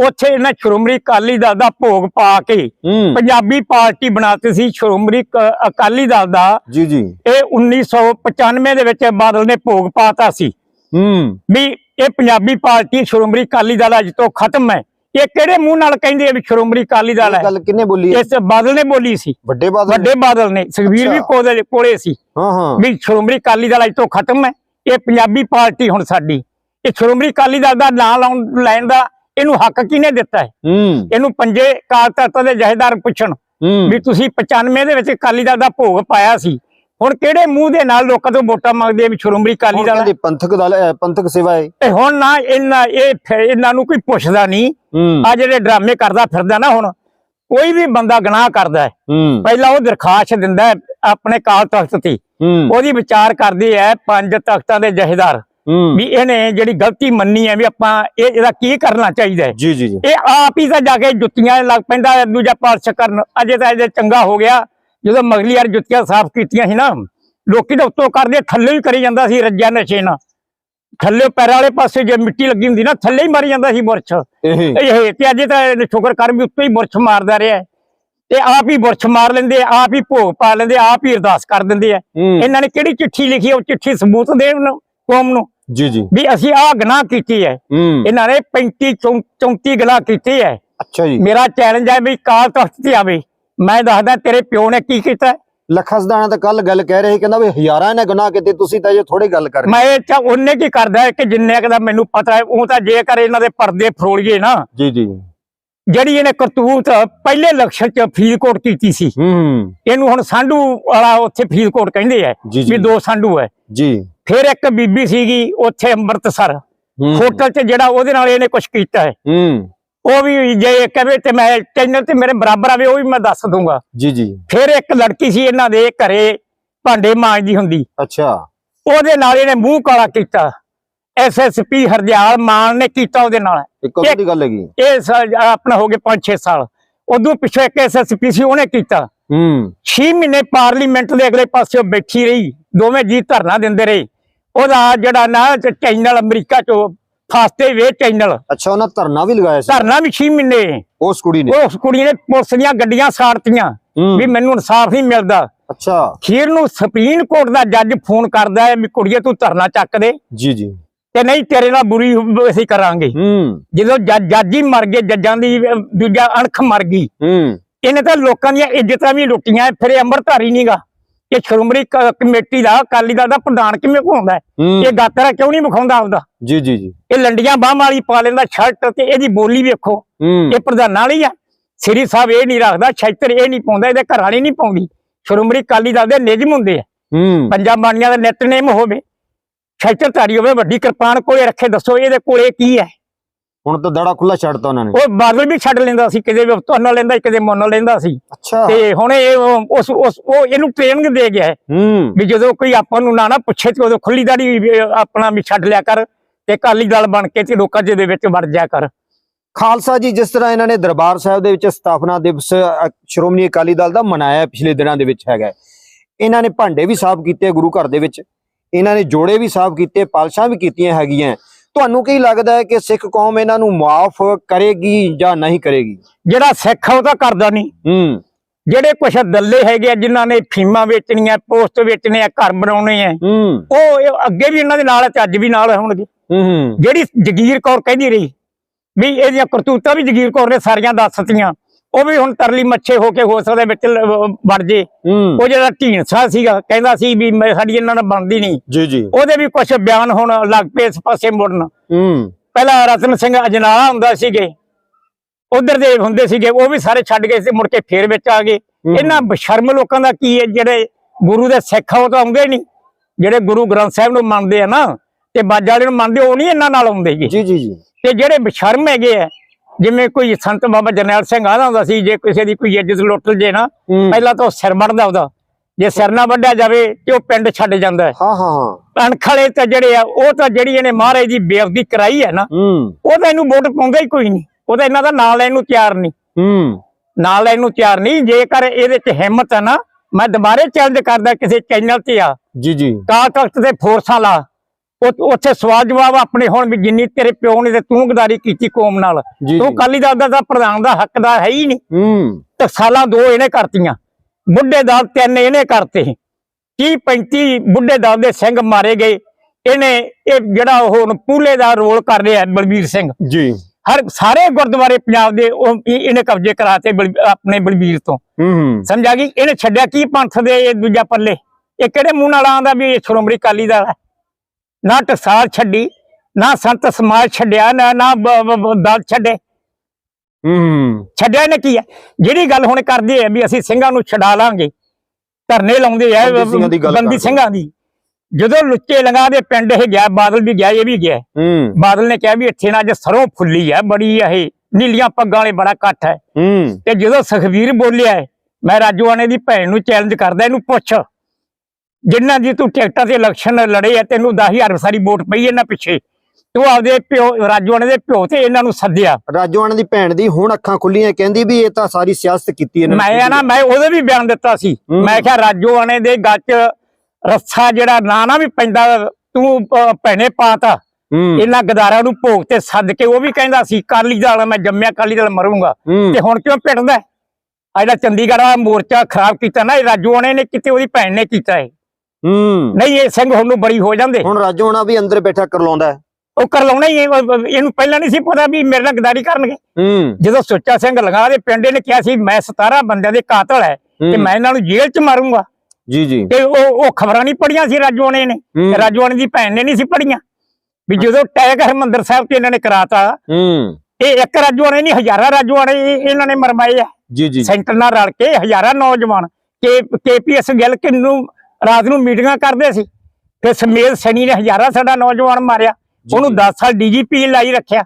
[SPEAKER 1] ਉੱਥੇ ਇਹਨਾਂ ਸ਼੍ਰੋਮਣੀ ਅਕਾਲੀ ਦਲ ਦਾ ਭੋਗ ਪਾ ਕੇ ਪੰਜਾਬੀ ਪਾਰਟੀ ਬਣਾਤੀ ਸੀ ਸ਼੍ਰੋਮਣੀ ਅਕਾਲੀ ਦਲ ਦਾ।
[SPEAKER 3] ਜੀ ਜੀ।
[SPEAKER 1] ਇਹ 1995 ਦੇ ਵਿੱਚ ਬਾਦਲ ਨੇ ਭੋਗ ਪਾਤਾ ਸੀ।
[SPEAKER 3] ਹੂੰ।
[SPEAKER 1] ਵੀ ਇਹ ਪੰਜਾਬੀ ਪਾਰਟੀ ਸ਼੍ਰੋਮਣੀ ਅਕਾਲੀ ਦਲ ਅੱਜ ਤੋਂ ਖਤਮ ਹੈ। ਇਹ ਕਿਹੜੇ ਮੂੰਹ ਨਾਲ ਕਹਿੰਦੇ ਵੀ ਸ਼੍ਰੋਮਣੀ ਅਕਾਲੀ ਦਲ ਹੈ?
[SPEAKER 3] ਗੱਲ ਕਿੰਨੇ ਬੋਲੀ
[SPEAKER 1] ਇਸ ਬਾਦਲ ਨੇ ਬੋਲੀ ਸੀ।
[SPEAKER 3] ਵੱਡੇ ਬਾਦਲ
[SPEAKER 1] ਵੱਡੇ ਬਾਦਲ ਨੇ। ਸੁਖਵੀਰ ਵੀ। ਕੋਲੇ ਕੋਲੇ ਸੀ।
[SPEAKER 3] ਹਾਂ ਹਾਂ।
[SPEAKER 1] ਵੀ ਸ਼੍ਰੋਮਣੀ ਅਕਾਲੀ ਦਲ ਅੱਜ ਤੋਂ ਖਤਮ ਹੈ। ਇਹ ਪੰਜਾਬੀ ਪਾਰਟੀ ਹੁਣ ਸਾਡੀ। ਇਹ ਸ਼੍ਰੋਮਣੀ ਅਕਾਲੀ ਦਲ ਦਾ ਨਾਂ ਲਾਉਣ ਲੈਣ ਦਾ ਇਹਨੂੰ ਹੱਕ ਕਿਹਨੇ ਦਿੱਤਾ ਹੈ?
[SPEAKER 3] ਹੂੰ।
[SPEAKER 1] ਇਹਨੂੰ ਪੰਜੇ ਕਾਲ ਤਖਤ ਦੇ ਜਹੇਦਾਰ ਪੁੱਛਣ
[SPEAKER 3] ਹੂੰ।
[SPEAKER 1] ਵੀ ਤੁਸੀਂ 95 ਦੇ ਵਿੱਚ ਅਕਾਲੀ ਦਲ ਦਾ ਭੋਗ ਪਾਇਆ ਸੀ। ਹੁਣ ਕਿਹੜੇ ਮੂੰਹ ਦੇ ਨਾਲ ਲੋਕਾਂ ਤੋਂ ਵੋਟਾਂ ਮੰਗਦੇ ਆ ਵੀ ਸ਼੍ਰੋਮਣੀ ਅਕਾਲੀ ਦਲ ਹੈ?
[SPEAKER 3] ਕਹਿੰਦੇ ਪੰਥਕ ਦਲ ਹੈ, ਪੰਥਕ ਸੇਵਾ ਹੈ।
[SPEAKER 1] ਤੇ ਹੁਣ ਨਾ ਇਹਨਾਂ ਇਹ ਇਹਨਾਂ ਨੂੰ ਕੋਈ ਪੁੱਛਦਾ ਨਹੀਂ।
[SPEAKER 3] ਹੂੰ।
[SPEAKER 1] ਆ ਜਿਹੜੇ ਡਰਾਮੇ ਕਰਦਾ ਫਿਰਦਾ ਨਾ ਹੁਣ ਕੋਈ ਵੀ ਬੰਦਾ ਗੁਨਾਹ ਕਰਦਾ ਹੈ।
[SPEAKER 3] ਹੂੰ।
[SPEAKER 1] ਪਹਿਲਾਂ ਉਹ ਦਰਖਾਸਤ ਦਿੰਦਾ ਹੈ ਆਪਣੇ ਕਾਲ ਤਖਤ ਤੇ।
[SPEAKER 3] ਹੂੰ।
[SPEAKER 1] ਉਹਦੀ ਵਿਚਾਰ ਕਰਦੇ ਐ ਪੰਜ ਤਖਤਾਂ ਦੇ ਜਹੇਦਾਰ
[SPEAKER 3] ਹੂੰ
[SPEAKER 1] ਵੀ ਇਹਨੇ ਜਿਹੜੀ ਗਲਤੀ ਮੰਨੀ ਹੈ ਵੀ ਆਪਾਂ ਇਹ ਇਹਦਾ ਕੀ ਕਰਨਾ ਚਾਹੀਦਾ ਹੈ।
[SPEAKER 3] ਜੀ ਜੀ
[SPEAKER 1] ਇਹ ਆਪ ਹੀ ਤਾਂ ਜਾ ਕੇ ਜੁੱਤੀਆਂ ਲੱਗ ਪੈਂਦਾ ਦੂਜਾ ਪਾਰਸ਼ ਕਰਨ। ਅਜੇ ਤਾਂ ਇਹਦੇ ਚੰਗਾ ਹੋ ਗਿਆ। ਜਦੋਂ ਮਗਲੀ ਯਾਰ ਜੁੱਤੀਆਂ ਸਾਫ਼ ਕੀਤੀਆਂ ਸੀ ਨਾ ਲੋਕੀ ਤਾਂ ਉੱਤੋਂ ਕਰਦੇ ਥੱਲੇ ਹੀ ਕਰੀ ਜਾਂਦਾ ਸੀ ਰੱਜਿਆ ਨਸ਼ੇ ਨਾਲ। ਥੱਲੇ ਪੈਰਾਂ ਵਾਲੇ ਪਾਸੇ ਜੇ ਮਿੱਟੀ ਲੱਗੀ ਹੁੰਦੀ ਨਾ ਥੱਲੇ ਹੀ ਮਾਰੀ ਜਾਂਦਾ ਸੀ ਬੁਰਛ
[SPEAKER 3] ਇਹ।
[SPEAKER 1] ਇਹ ਤੇ ਅੱਜ ਤਾਂ ਸ਼ੁਕਰ ਕਰ ਵੀ ਉੱਤੇ ਹੀ ਬੁਰਛ ਮਾਰਦਾ ਰਿਹਾ। ਤੇ ਆਪ ਹੀ ਬੁਰਛ ਮਾਰ ਲੈਂਦੇ ਆਪ ਹੀ ਭੋਗ ਪਾ ਲੈਂਦੇ ਆਪ ਹੀ ਅਰਦਾਸ ਕਰ ਦਿੰਦੇ ਆ। ਇਹਨਾਂ ਨੇ ਕਿਹੜੀ ਚਿੱਠੀ ਲਿਖੀ? ਉਹ ਚਿੱਠੀ ਸਬੂਤ ਦੇਣ ਕੌਮ ਨੂੰ।
[SPEAKER 3] ਜੀ ਜੀ।
[SPEAKER 1] ਵੀ ਅਸੀਂ ਆਹ ਗੁਨਾਹ ਕੀਤੀ ਹੈ। ਇਹਨਾਂ ਨੇ 35 ਚੌਂ- 34 ਗੁਨਾਹ ਕੀਤੇ ਹੈ।
[SPEAKER 3] ਅੱਛਾ ਜੀ।
[SPEAKER 1] ਮੇਰਾ ਚੈਲੰਜ ਹੈ ਵੀ ਕਾਲ ਤਖਤ ਤੇ ਆਵੇ। ਮੈਂ ਦੱਸਦਾ ਤੇਰੇ ਪਿਓ ਨੇ ਕੀ ਕੀਤਾ।
[SPEAKER 3] ਲੱਖਾ ਸਦਾਣਾ ਤਾਂ ਕੱਲ ਗੱਲ ਕਹਿ ਰਹੇ ਕਹਿੰਦਾ ਵੀ ਹਜ਼ਾਰਾਂ ਨੇ ਗੁਨਾਹ ਕੀਤੇ ਤੁਸੀਂ ਤਾਂ ਜੇ ਥੋੜੇ ਗੱਲ ਕਰ
[SPEAKER 1] ਮੈਂ ਇਹ ਚਾ ਉਹਨੇ ਕੀ ਕਰਦਾ ਕਿ ਜਿੰਨੇ ਕੁ ਦਾ ਮੈਨੂੰ ਪਤਾ ਹੈ ਉਹ ਤਾਂ ਜੇਕਰ ਇਹਨਾਂ ਦੇ ਪਰਦੇ ਫਰੋਲੀਏ ਨਾ।
[SPEAKER 3] ਜੀ ਜੀ।
[SPEAKER 1] ਜਿਹੜੀ ਇਹਨੇ ਕਰਤੂਤ ਪਹਿਲੇ ਲਕਸ਼ਣ ਚ ਫਰੀਦਕੋਟ ਕੀਤੀ ਸੀ।
[SPEAKER 3] ਹੂੰ।
[SPEAKER 1] ਇਹਨੂੰ ਹੁਣ ਸਾਂਢੂ ਵਾਲਾ ਉੱਥੇ ਫਰੀਦਕੋਟ ਕਹਿੰਦੇ ਆ ਵੀ ਦੋ ਸਾਂਢੂ ਹੈ।
[SPEAKER 3] ਜੀ।
[SPEAKER 1] ਫਿਰ ਇੱਕ ਬੀਬੀ ਸੀਗੀ ਉੱਥੇ ਅੰਮ੍ਰਿਤਸਰ। ਹੋਟਲ 'ਚ ਜਿਹੜਾ ਉਹਦੇ ਨਾਲ ਇਹਨੇ ਕੁਝ ਕੀਤਾ ਹੈ। ਉਹ ਵੀ ਜੇ ਕਹੇ ਤੇ ਮੈਂ ਚੈਨਲ ਤੇ ਮੇਰੇ ਬਰਾਬਰ ਆਵੇ ਉਹ ਵੀ ਮੈਂ ਦੱਸ ਦੂੰਗਾ।
[SPEAKER 3] ਜੀ ਜੀ।
[SPEAKER 1] ਫਿਰ ਇੱਕ ਲੜਕੀ ਸੀ ਇਹਨਾਂ ਦੇ ਘਰੇ ਭਾਂਡੇ ਮਾਂਜਦੀ ਹੁੰਦੀ।
[SPEAKER 3] ਅੱਛਾ।
[SPEAKER 1] ਉਹਦੇ ਨਾਲ ਇਹਨੇ ਮੂੰਹ ਕਾਲਾ ਕੀਤਾ। ਐਸਐਸਪੀ ਹਰਦਿਆਲ ਮਾਨ ਨੇ ਕੀਤਾ ਉਹਦੇ ਨਾਲ।
[SPEAKER 3] ਇਹ ਕਦੋਂ ਦੀ ਗੱਲ ਹੈਗੀ।
[SPEAKER 1] ਇਹ ਸ- ਆਪਣਾ ਹੋ ਗਏ 5-6 ਸਾਲ। ਉਦੋਂ ਪਿੱਛੇ ਇੱਕ ਐਸਐਸਪੀ ਸੀ ਉਹਨੇ ਕੀਤਾ।
[SPEAKER 3] ਹੂੰ।
[SPEAKER 1] 6 ਮਹੀਨੇ ਪਾਰਲੀਮੈਂਟ ਦੇ ਅਗਲੇ ਪਾਸੇ ਬੈਠੀ ਰਹੀ। ਦੋਵੇਂ ਜੀ ਧਰਨਾ ਦਿੰਦੇ ਰਹੇ। ਉਹਦਾ ਜਿਹੜਾ ਨਾ ਚੈਨਲ ਅਮਰੀਕਾ ਚੋਂ ਫਾਸਤੇ ਵੇ ਚੈਨਲ
[SPEAKER 3] ਅੱਛਾ ਉਹਨਾਂ ਧਰਨਾ ਵੀ ਲਗਾਇਆ ਸੀ।
[SPEAKER 1] ਧਰਨਾ ਵੀ 6 ਮਹੀਨੇ।
[SPEAKER 3] ਉਸ ਕੁੜੀ ਨੇ?
[SPEAKER 1] ਉਸ ਕੁੜੀ ਨੇ ਪੁਲਿਸ ਦੀਆਂ ਗੱਡੀਆਂ ਸਾੜਤੀਆਂ ਵੀ ਮੈਨੂੰ ਇਨਸਾਫ ਨਹੀਂ ਮਿਲਦਾ।
[SPEAKER 3] ਅੱਛਾ।
[SPEAKER 1] ਖੀਰ ਨੂੰ ਸੁਪਰੀਮ ਕੋਰਟ ਦਾ ਜੱਜ ਫੋਨ ਕਰਦਾ ਹੈ ਵੀ ਕੁੜੀਏ ਤੂੰ ਧਰਨਾ ਚੱਕ ਦੇ।
[SPEAKER 3] ਜੀ ਜੀ।
[SPEAKER 1] ਤੇ ਨਹੀਂ ਤੇਰੇ ਨਾਲ ਬੁਰੀ ਅਸੀਂ ਕਰਾਂਗੇ।
[SPEAKER 3] ਹੂੰ।
[SPEAKER 1] ਜਦੋਂ ਜੱਜ ਜੱਜ ਹੀ ਮਰ ਗਏ ਜੱਜਾਂ ਦੀ ਦੂਜਾ ਅਣਖ ਮਰ ਗਈ।
[SPEAKER 3] ਹੂੰ।
[SPEAKER 1] ਇਹਨੇ ਤਾਂ ਲੋਕਾਂ ਦੀਆਂ ਇੱਜ਼ਤਾਂ ਵੀ ਲੁੱਟੀਆਂ ਫਿਰ ਇਹ ਅੰਮ੍ਰਿਤਧਾਰੀ ਨਹੀਂਗਾ ਇਹ ਸ਼੍ਰੋਮਣੀ ਕ- ਕਮੇਟੀ ਦਾ ਅਕਾਲੀ ਦਲ ਦਾ ਪ੍ਰਧਾਨ ਕਿਵੇਂ ਘੁੰਮਦਾ ਹੈ?
[SPEAKER 3] ਹੂੰ।
[SPEAKER 1] ਇਹ ਗਾਤਰਾ ਕਿਉਂ ਨਹੀਂ ਵਿਖਾਉਂਦਾ ਆਪਦਾ?
[SPEAKER 3] ਜੀ ਜੀ ਜੀ।
[SPEAKER 1] ਇਹ ਲੰਡੀਆਂ ਬਾਹਾਂ ਵਾਲੀ ਪਾ ਲੈਂਦਾ ਸ਼ਰਟ ਤੇ ਇਹਦੀ ਬੋਲੀ ਵੇਖੋ। ਇਹ ਪ੍ਰਧਾਨਾਂ ਵਾਲੀ ਆ। ਸ੍ਰੀ ਸਾਹਿਬ ਇਹ ਨਹੀਂ ਰੱਖਦਾ ਛੇਤਰ ਇਹ ਨਹੀਂ ਪਾਉਂਦਾ ਇਹਦੇ ਘਰ ਵਾਲੀ ਨਹੀਂ ਪਾਉਂਦੀ। ਸ਼੍ਰੋਮਣੀ ਅਕਾਲੀ ਦਲ ਦੇ ਨਿਯਮ ਹੁੰਦੇ ਆ। ਪੰਜਾਬ ਬਾਣੀਆਂ ਦਾ ਨਿਤਨੇਮ ਹੋਵੇ ਛੇਤਰ ਧਾਰੀ ਹੋਵੇ ਵੱਡੀ ਕਿਰਪਾਨ ਕੋਲੇ ਰੱਖੇ ਦੱਸੋ ਇਹਦੇ ਕੋਲੇ ਕੀ ਹੈ?
[SPEAKER 3] ਹੁਣ ਤਾਂ ਦੜਾ ਖੁੱਲਾ ਛੱਡਤਾ ਉਹਨਾਂ ਨੇ।
[SPEAKER 1] ਉਹ ਬਾਦਲ ਵੀ ਛੱਡ ਲੈਂਦਾ ਸੀ ਕਿਤੇ ਤੁਹਾਨੂੰ ਲੈਂਦਾ ਸੀ, ਕਿਤੇ ਮੁੰਨ ਲੈਂਦਾ ਸੀ।
[SPEAKER 3] ਅੱਛਾ।
[SPEAKER 1] ਤੇ ਹੁਣ ਇਹ ਉਸ ਉਸ ਉਹ ਇਹਨੂੰ ਟ੍ਰੇਨਿੰਗ ਦੇ ਗਿਆ ਹੈ।
[SPEAKER 3] ਹੂੰ।
[SPEAKER 1] ਵੀ ਜਦੋਂ ਕੋਈ ਆਪਾਂ ਨੂੰ ਨਾ ਨਾ ਪੁੱਛੇ ਤੇ ਉਦੋਂ ਖੁੱਲੀ ਦਾੜੀ ਆਪਣਾ ਵੀ ਛੱਡ ਲਿਆ ਕਰ ਤੇ ਅਕਾਲੀ ਦਲ ਬਣ ਕੇ ਤੇ ਲੋਕਾਂ ਦੇ ਵਿੱਚ ਵੜ ਜਾ ਕਰ।
[SPEAKER 3] ਖਾਲਸਾ ਜੀ ਜਿਸ ਤਰ੍ਹਾਂ ਇਹਨਾਂ ਨੇ ਦਰਬਾਰ ਸਾਹਿਬ ਦੇ ਵਿੱਚ ਸਥਾਪਨਾ ਦਿਵਸ ਸ਼੍ਰੋਮਣੀ ਅਕਾਲੀ ਦਲ ਦਾ ਮਨਾਇਆ ਪਿਛਲੇ ਦਿਨਾਂ ਦੇ ਵਿੱਚ ਹੈਗਾ। ਇਹਨਾਂ ਨੇ ਭਾਂਡੇ ਵੀ ਸਾਫ਼ ਕੀਤੇ ਗੁਰੂ ਘਰ ਦੇ ਵਿੱਚ। ਇਹਨਾਂ ਨੇ ਜੋੜੇ ਵੀ ਸਾਫ਼ ਕੀਤੇ ਪਾਲਸ਼ਾਂ ਵੀ ਕੀਤੀਆਂ ਹੈਗੀਆਂ। ਤੁਹਾਨੂੰ ਕੀ ਲੱਗਦਾ ਹੈ ਕਿ ਸਿੱਖ ਕੌਮ ਇਹਨਾਂ ਨੂੰ ਮਾਫ ਕਰੇਗੀ ਜਾਂ ਨਹੀਂ ਕਰੇਗੀ?
[SPEAKER 1] ਜਿਹੜਾ ਸਿੱਖ ਉਹ ਤਾਂ ਕਰਦਾ ਨਹੀਂ।
[SPEAKER 3] ਹੂੰ।
[SPEAKER 1] ਜਿਹੜੇ ਕੁਛ ਦੱਲੇ ਹੈਗੇ ਆ ਜਿਨ੍ਹਾਂ ਨੇ ਫੀਮਾਂ ਵੇਚਣੀਆਂ ਪੋਸਟ ਵੇਚਣੇ ਆ ਘਰ ਬਣਾਉਣੇ ਆ
[SPEAKER 3] ਹੂੰ।
[SPEAKER 1] ਉਹ ਅੱਗੇ ਵੀ ਇਹਨਾਂ ਦੇ ਨਾਲ ਅੱਜ ਵੀ ਨਾਲ ਹੋਣਗੇ। ਜਿਹੜੀ ਜਗੀਰ ਕੌਰ ਕਹਿੰਦੀ ਰਹੀ ਵੀ ਇਹਦੀਆਂ ਕਰਤੂਤਾਂ ਵੀ ਜਗੀਰ ਕੌਰ ਨੇ ਸਾਰੀਆਂ ਦੱਸਤੀਆਂ ਉਹ ਵੀ ਹੁਣ ਤਰਲੀ ਮੱਛੇ ਹੋ ਕੇ ਹੋ ਸਕਦਾ ਵਿੱਚ ਵੜ ਜੇ। ਉਹ ਜਿਹੜਾ ਢੀਂਸਾ ਸੀਗਾ ਕਹਿੰਦਾ ਸੀ ਵੀ ਮੈਂ ਸਾਡੀ ਇਹਨਾਂ ਨਾਲ ਬਣਦੀ ਨਹੀਂ।
[SPEAKER 3] ਜੀ ਜੀ।
[SPEAKER 1] ਉਹਦੇ ਵੀ ਕੁਝ ਬਿਆਨ ਹੁਣ ਲੱਗ ਪਏ ਇਸ ਪਾਸੇ ਮੁੜਨ। ਪਹਿਲਾਂ ਰਤਨ ਸਿੰਘ ਅਜਨਾਲਾ ਹੁੰਦਾ ਸੀਗੇ ਉਧਰ ਦੇ ਹੁੰਦੇ ਸੀਗੇ ਉਹ ਵੀ ਸਾਰੇ ਛੱਡ ਗਏ ਸੀ ਮੁੜ ਕੇ ਫੇਰ ਵਿੱਚ ਆ ਗਏ। ਇਹਨਾਂ ਬਸ਼ਰਮ ਲੋਕਾਂ ਦਾ ਕੀ ਹੈ ਜਿਹੜੇ ਗੁਰੂ ਦੇ ਸਿੱਖ ਆ ਉਹ ਤਾਂ ਆਉਂਦੇ ਨਹੀਂ। ਜਿਹੜੇ ਗੁਰੂ ਗ੍ਰੰਥ ਸਾਹਿਬ ਨੂੰ ਮੰਨਦੇ ਆ ਨਾ ਤੇ ਬਾਜਾ ਵਾਲੇ ਨੂੰ ਮੰਨਦੇ ਉਹ ਨਹੀਂ ਇਹਨਾਂ ਨਾਲ ਆਉਂਦੇ ਜੀ
[SPEAKER 3] ਜੀ ਜੀ।
[SPEAKER 1] ਤੇ ਜਿਹੜੇ ਬਸ਼ਰਮ ਹੈਗੇ ਆ ਜਿਵੇਂ ਕੋਈ ਸੰਤ ਬਾਬਾ ਜਰਨੈਲ ਸਿੰਘ ਆਦਾ ਹੁੰਦਾ ਸੀ ਜੇ ਕਿਸੇ ਦੀ ਕੋਈ ਇੱਜ਼ਤ ਲੁੱਟ ਜੇ ਨਾ। ਪਹਿਲਾਂ ਤਾਂ ਸਿਰ ਵੱਢਦਾ ਉਹਦਾ। ਜੇ ਸਿਰ ਨਾ ਵੱਢਿਆ ਜਾਵੇ ਤੇ ਉਹ ਪਿੰਡ ਛੱਡ ਜਾਂਦਾ ਹੈ।
[SPEAKER 3] ਹਾਂ
[SPEAKER 1] ਅਣਖਲੇ ਤਾਂ ਜਿਹੜੇ ਆ ਉਹ ਤਾਂ ਜਿਹੜੀ ਇਹਨੇ ਮਹਾਰਾਜ ਦੀ ਬੇਅਦਬੀ ਕਰਾਈ ਹੈ ਨਾ ਉਹ ਤਾਂ ਇਹਨੂੰ ਵੋਟ ਪਾਉਂਦਾ ਹੀ ਕੋਈ ਨਹੀਂ। ਉਹ ਤਾਂ ਇਹਨਾਂ ਦਾ ਨਾਂ ਲੈਣ ਨੂੰ ਤਿਆਰ ਨਹੀਂ।
[SPEAKER 3] ਹੂੰ।
[SPEAKER 1] ਨਾਂ ਲੈਣ ਨੂੰ ਤਿਆਰ ਨਹੀਂ। ਜੇਕਰ ਇਹਦੇ 'ਚ ਹਿੰਮਤ ਹੈ ਨਾ ਮੈਂ ਦੁਬਾਰੇ ਚੈਲੰਜ ਕਰਦਾ ਕਿਸੇ ਚੈਨਲ ਤੇ ਆ।
[SPEAKER 3] ਜੀ ਜੀ।
[SPEAKER 1] ਕਾਲ ਤਖਤ ਤੇ ਫੋਰਸਾਂ ਲਾ। ਉੱਥੇ ਸਵਾਲ ਜਵਾਬ ਆਪਣੇ ਹੁਣ ਵੀ ਜਿੰਨੀ ਤੇਰੇ ਪਿਓ ਨੇ ਤੇ ਤੂੰ ਗਦਾਰੀ ਕੀਤੀ ਕੌਮ ਨਾਲ। ਤੂੰ ਕਾਲੀ ਦਲ ਦਾ ਪ੍ਰਧਾਨ ਦਾ ਹੱਕ ਦਾ ਹੈ ਹੀ ਨਹੀਂ।
[SPEAKER 3] ਹੂੰ।
[SPEAKER 1] ਤੇ ਸਾਲਾਂ ਦੋ ਇਹਨੇ ਕਰਤੀਆਂ। ਬੁੱਢੇ ਦਲ ਤਿੰਨ ਇਹਨੇ ਕਰਤੇ। 30 35 ਬੁੱਢੇ ਦਲ ਦੇ ਸਿੰਘ ਮਾਰੇ ਗਏ। ਇਹਨੇ ਇਹ ਜਿਹੜਾ ਉਹ ਹੁਣ ਪੂਲੇ ਦਾ ਰੋਲ ਕਰ ਰਿਹਾ ਬਲਬੀਰ ਸਿੰਘ।
[SPEAKER 3] ਜੀ।
[SPEAKER 1] ਹਰ ਸਾਰੇ ਗੁਰਦੁਆਰੇ ਪੰਜਾਬ ਦੇ ਉਹ ਇਹ- ਇਹਨੇ ਕਬਜ਼ੇ ਕਰਾਤੇ ਆਪਣੇ ਬਲਬੀਰ ਤੋਂ।
[SPEAKER 3] ਹੂੰ
[SPEAKER 1] ਸਮਝਾ ਗਈ ਇਹਨੇ ਛੱਡਿਆ ਕੀ ਪੰਥ ਦੇ ਇਹ ਦੂਜਾ ਪੱਲੇ? ਇਹ ਕਿਹੜੇ ਮੂੰਹ ਨਾਲ ਆਂਦਾ ਵੀ ਇਹ ਸ਼੍ਰੋਮਣੀ ਅਕਾਲੀ ਦਲ ਹੈ? ਨਾ ਟਕਸਾਲ ਛੱਡੀ ਨਾ ਸੰਤ ਸਮਾਜ ਛੱਡਿਆ ਨਾ ਨਾ ਦਲ ਛੱਡੇ।
[SPEAKER 3] ਹੂੰ।
[SPEAKER 1] ਛੱਡਿਆ ਇਹਨੇ ਕੀ ਹੈ ਜਿਹੜੀ ਗੱਲ ਹੁਣ ਕਰਦੇ ਆ ਵੀ ਅਸੀਂ ਸਿੰਘਾਂ ਨੂੰ ਛਡਾ ਲਾਂਗੇ ਧਰਨੇ ਲਾਉਂਦੇ ਆ
[SPEAKER 3] ਬੰਦੀ ਸਿੰਘਾਂ ਦੀ
[SPEAKER 1] ਜਦੋਂ ਲੁੱਚੇ ਲੰਗਾ ਦੇ ਪਿੰਡ ਇਹ ਗਿਆ ਬਾਦਲ ਵੀ ਗਿਆ ਇਹ ਵੀ ਗਿਆ। ਬਾਦਲ ਨੇ ਕਿਹਾ ਵੀ ਇੱਥੇ ਨਾ ਅੱਜ ਸਰੋਂ ਫੁੱਲੀ ਹੈ ਬੜੀ ਇਹ। ਨੀਲੀਆਂ ਪੱਗਾਂ ਵਾਲੇ ਬੜਾ ਇਕੱਠ ਹੈ। ਤੇ ਜਦੋਂ ਸੁਖਵੀਰ ਬੋਲਿਆ ਮੈਂ ਰਾਜੂਆਣੇ ਦੀ ਭੈਣ ਨੂੰ ਚੈਲੰਜ ਕਰਦਾ ਇਹਨੂੰ ਪੁੱਛ। ਜਿੰਨਾ ਦੀ ਤੂੰ ਟਿਕਟਾਂ ਤੇ ਇਲੈਕਸ਼ਨ ਲੜੇ ਆ ਤੈਨੂੰ 10000 ਸਾਰੀ ਵੋਟ ਪਈ ਇਹਨਾਂ ਪਿੱਛੇ। ਤੂੰ ਆਪਦੇ ਪਿਓ ਰਾਜੂਆਣੇ ਦੇ ਪਿਓ ਤੇ ਇਹਨਾਂ ਨੂੰ ਸੱਦਿਆ।
[SPEAKER 3] ਰਾਜੋਆਣ ਦੀ ਭੈਣ ਦੀ ਹੁਣ ਅੱਖਾਂ ਖੁੱਲੀਆਂ ਕਹਿੰਦੀ ਵੀ ਇਹ ਤਾਂ ਸਾਰੀ ਸਿਆਸਤ ਕੀਤੀ ਇਹਨਾਂ ਨੇ।
[SPEAKER 1] ਮੈਂ ਆ ਨਾ ਮੈਂ ਉਹਦੇ ਵੀ ਬਿਆਨ ਦਿੱਤਾ ਸੀ। ਮੈਂ ਕਿਹਾ ਰਾਜੂਆਣੇ ਦੇ ਗੱਚ ਰੱਸਾ ਜਿਹੜਾ ਨਾ ਨਾ ਵੀ ਪੈਂਦਾ ਤੂੰ ਭੈਣੇ ਪਾਤਾ ਇਹਨਾਂ ਗਦਾਰਾਂ ਨੂੰ ਭੋਗ ਤੇ ਸੱਦ ਕੇ ਉਹ ਵੀ ਕਹਿੰਦਾ ਸੀ ਕਾਲੀ ਦਲ ਮੈਂ ਜੰਮਿਆ ਕਾਲੀ ਦਲ ਮਰੂੰਗਾ। ਤੇ ਹੁਣ ਕਿਉਂ ਪਿੱਟਦਾ? ਆਹ ਜਿਹੜਾ ਚੰਡੀਗੜ੍ਹ ਵਾਲਾ ਮੋਰਚਾ ਖਰਾਬ ਕੀਤਾ ਨਾ ਇਹ ਰਾਜੂਆਣੇ ਨੇ ਕਿਤੇ ਉਹਦੀ ਭੈਣ ਨੇ ਕੀਤਾ ਹੂੰ। ਨਹੀਂ ਇਹ ਸਿੰਘ ਹੁਣ ਨੂੰ ਬਰੀ ਹੋ ਜਾਂਦੇ।
[SPEAKER 3] ਹੁਣ ਰਾਜੋਆਣਾ ਵੀ ਅੰਦਰ ਬੈਠਾ ਕਰਲਾਉਂਦਾ
[SPEAKER 1] ਉਹ ਕਰ ਲਾਉਣਾ ਹੀ ਇਹਨੂੰ ਪਹਿਲਾਂ ਨਹੀਂ ਸੀ ਪਤਾ ਵੀ ਮੇਰੇ ਨਾਲ ਗਦਾਰੀ ਕਰਨਗੇ।
[SPEAKER 3] ਹੂੰ।
[SPEAKER 1] ਜਦੋਂ ਸੁੱਚਾ ਸਿੰਘ ਲਗਾ ਦੇ ਪਿੰਡ ਨੇ ਕਿਹਾ ਸੀ ਮੈਂ 17 ਬੰਦਿਆਂ ਦੇ ਕਾਤਲ ਹੈ ਤੇ। ਮੈਂ ਇਹਨਾਂ ਨੂੰ ਜੇਲ੍ਹ 'ਚ ਮਾਰੂੰਗਾ।
[SPEAKER 3] ਜੀ ਜੀ।
[SPEAKER 1] ਤੇ ਉਹ ਉਹ ਖਬਰਾਂ ਨਹੀਂ ਪੜੀਆਂ ਸੀ ਰਾਜੂਆਣੇ ਨੇ।
[SPEAKER 3] ਹੂੰ।
[SPEAKER 1] ਰਾਜੂਆਣੇ ਦੀ ਭੈਣ ਨੇ ਨਹੀਂ ਸੀ ਪੜੀਆਂ ਵੀ ਜਦੋਂ ਟੈਗ ਹਰਮੰਦਰ ਸਾਹਿਬ ਤੇ ਇਹਨਾਂ ਨੇ ਕਰਾਤਾ
[SPEAKER 3] ਹੂੰ।
[SPEAKER 1] ਇਹ ਇੱਕ ਰਾਜੂਆਣੇ ਨਹੀਂ ਹਜ਼ਾਰਾਂ ਰਾਜੂਆਣੇ ਇਹ- ਇਹਨਾਂ ਨੇ ਮਰਵਾਏ ਆ।
[SPEAKER 3] ਜੀ ਜੀ।
[SPEAKER 1] ਸੈਂਟਰ ਨਾਲ ਰਲ ਕੇ ਹਜ਼ਾਰਾਂ ਨੌਜਵਾਨ ਕੇ ਕੇਪੀਐਸ ਗਿੱਲ ਕਿੰਨੂ ਰਾਤ ਨੂੰ ਮੀਟਿੰਗਾਂ ਕਰਦੇ ਸੀ। ਤੇ ਸਮੇਤ ਸੈਣੀ ਨੇ ਹਜ਼ਾਰਾਂ ਸਾਡਾ ਨੌਜਵਾਨ ਮਾਰਿਆ। ਉਹਨੂੰ 10 ਸਾਲ ਡੀਜੀਪੀ ਲਾਈ ਰੱਖਿਆ।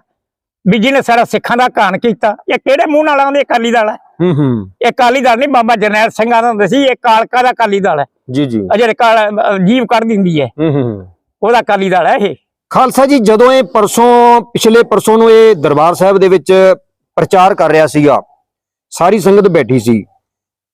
[SPEAKER 1] ਵੀ ਜਿਹਨੇ ਸਾਰਾ ਸਿੱਖਾਂ ਦਾ ਘਾਣ ਕੀਤਾ। ਇਹ ਕਿਹੜੇ ਮੂੰਹ ਨਾਲ ਆਉਂਦੇ? ਅਕਾਲੀ ਦਲ ਹੈ।
[SPEAKER 3] ਹੂੰ ਹੂੰ।
[SPEAKER 1] ਇਹ ਅਕਾਲੀ ਦਲ ਨਹੀਂ ਬਾਬਾ ਜਰਨੈਲ ਸਿੰਘ ਆਂਦਾ ਹੁੰਦਾ ਸੀ। ਇਹ ਕਾਲਕਾ ਦਾ ਅਕਾਲੀ ਦਲ ਹੈ।
[SPEAKER 3] ਜੀ ਜੀ।
[SPEAKER 1] ਅਜੇ ਜਿਹੜੇ ਕਾਲ ਜੀਵ ਕੱਢ ਦਿੰਦੀ ਹੈ
[SPEAKER 3] ਹੂੰ ਹੂੰ।
[SPEAKER 1] ਉਹਦਾ ਅਕਾਲੀ ਦਲ ਹੈ ਇਹ।
[SPEAKER 3] ਖਾਲਸਾ ਜੀ ਜਦੋਂ ਇਹ ਪਰਸੋਂ ਪਿਛਲੇ ਪਰਸੋਂ ਨੂੰ ਇਹ ਦਰਬਾਰ ਸਾਹਿਬ ਦੇ ਵਿੱਚ ਪ੍ਰਚਾਰ ਕਰ ਰਿਹਾ ਸੀਗਾ ਸਾਰੀ ਸੰਗਤ ਬੈਠੀ ਸੀ।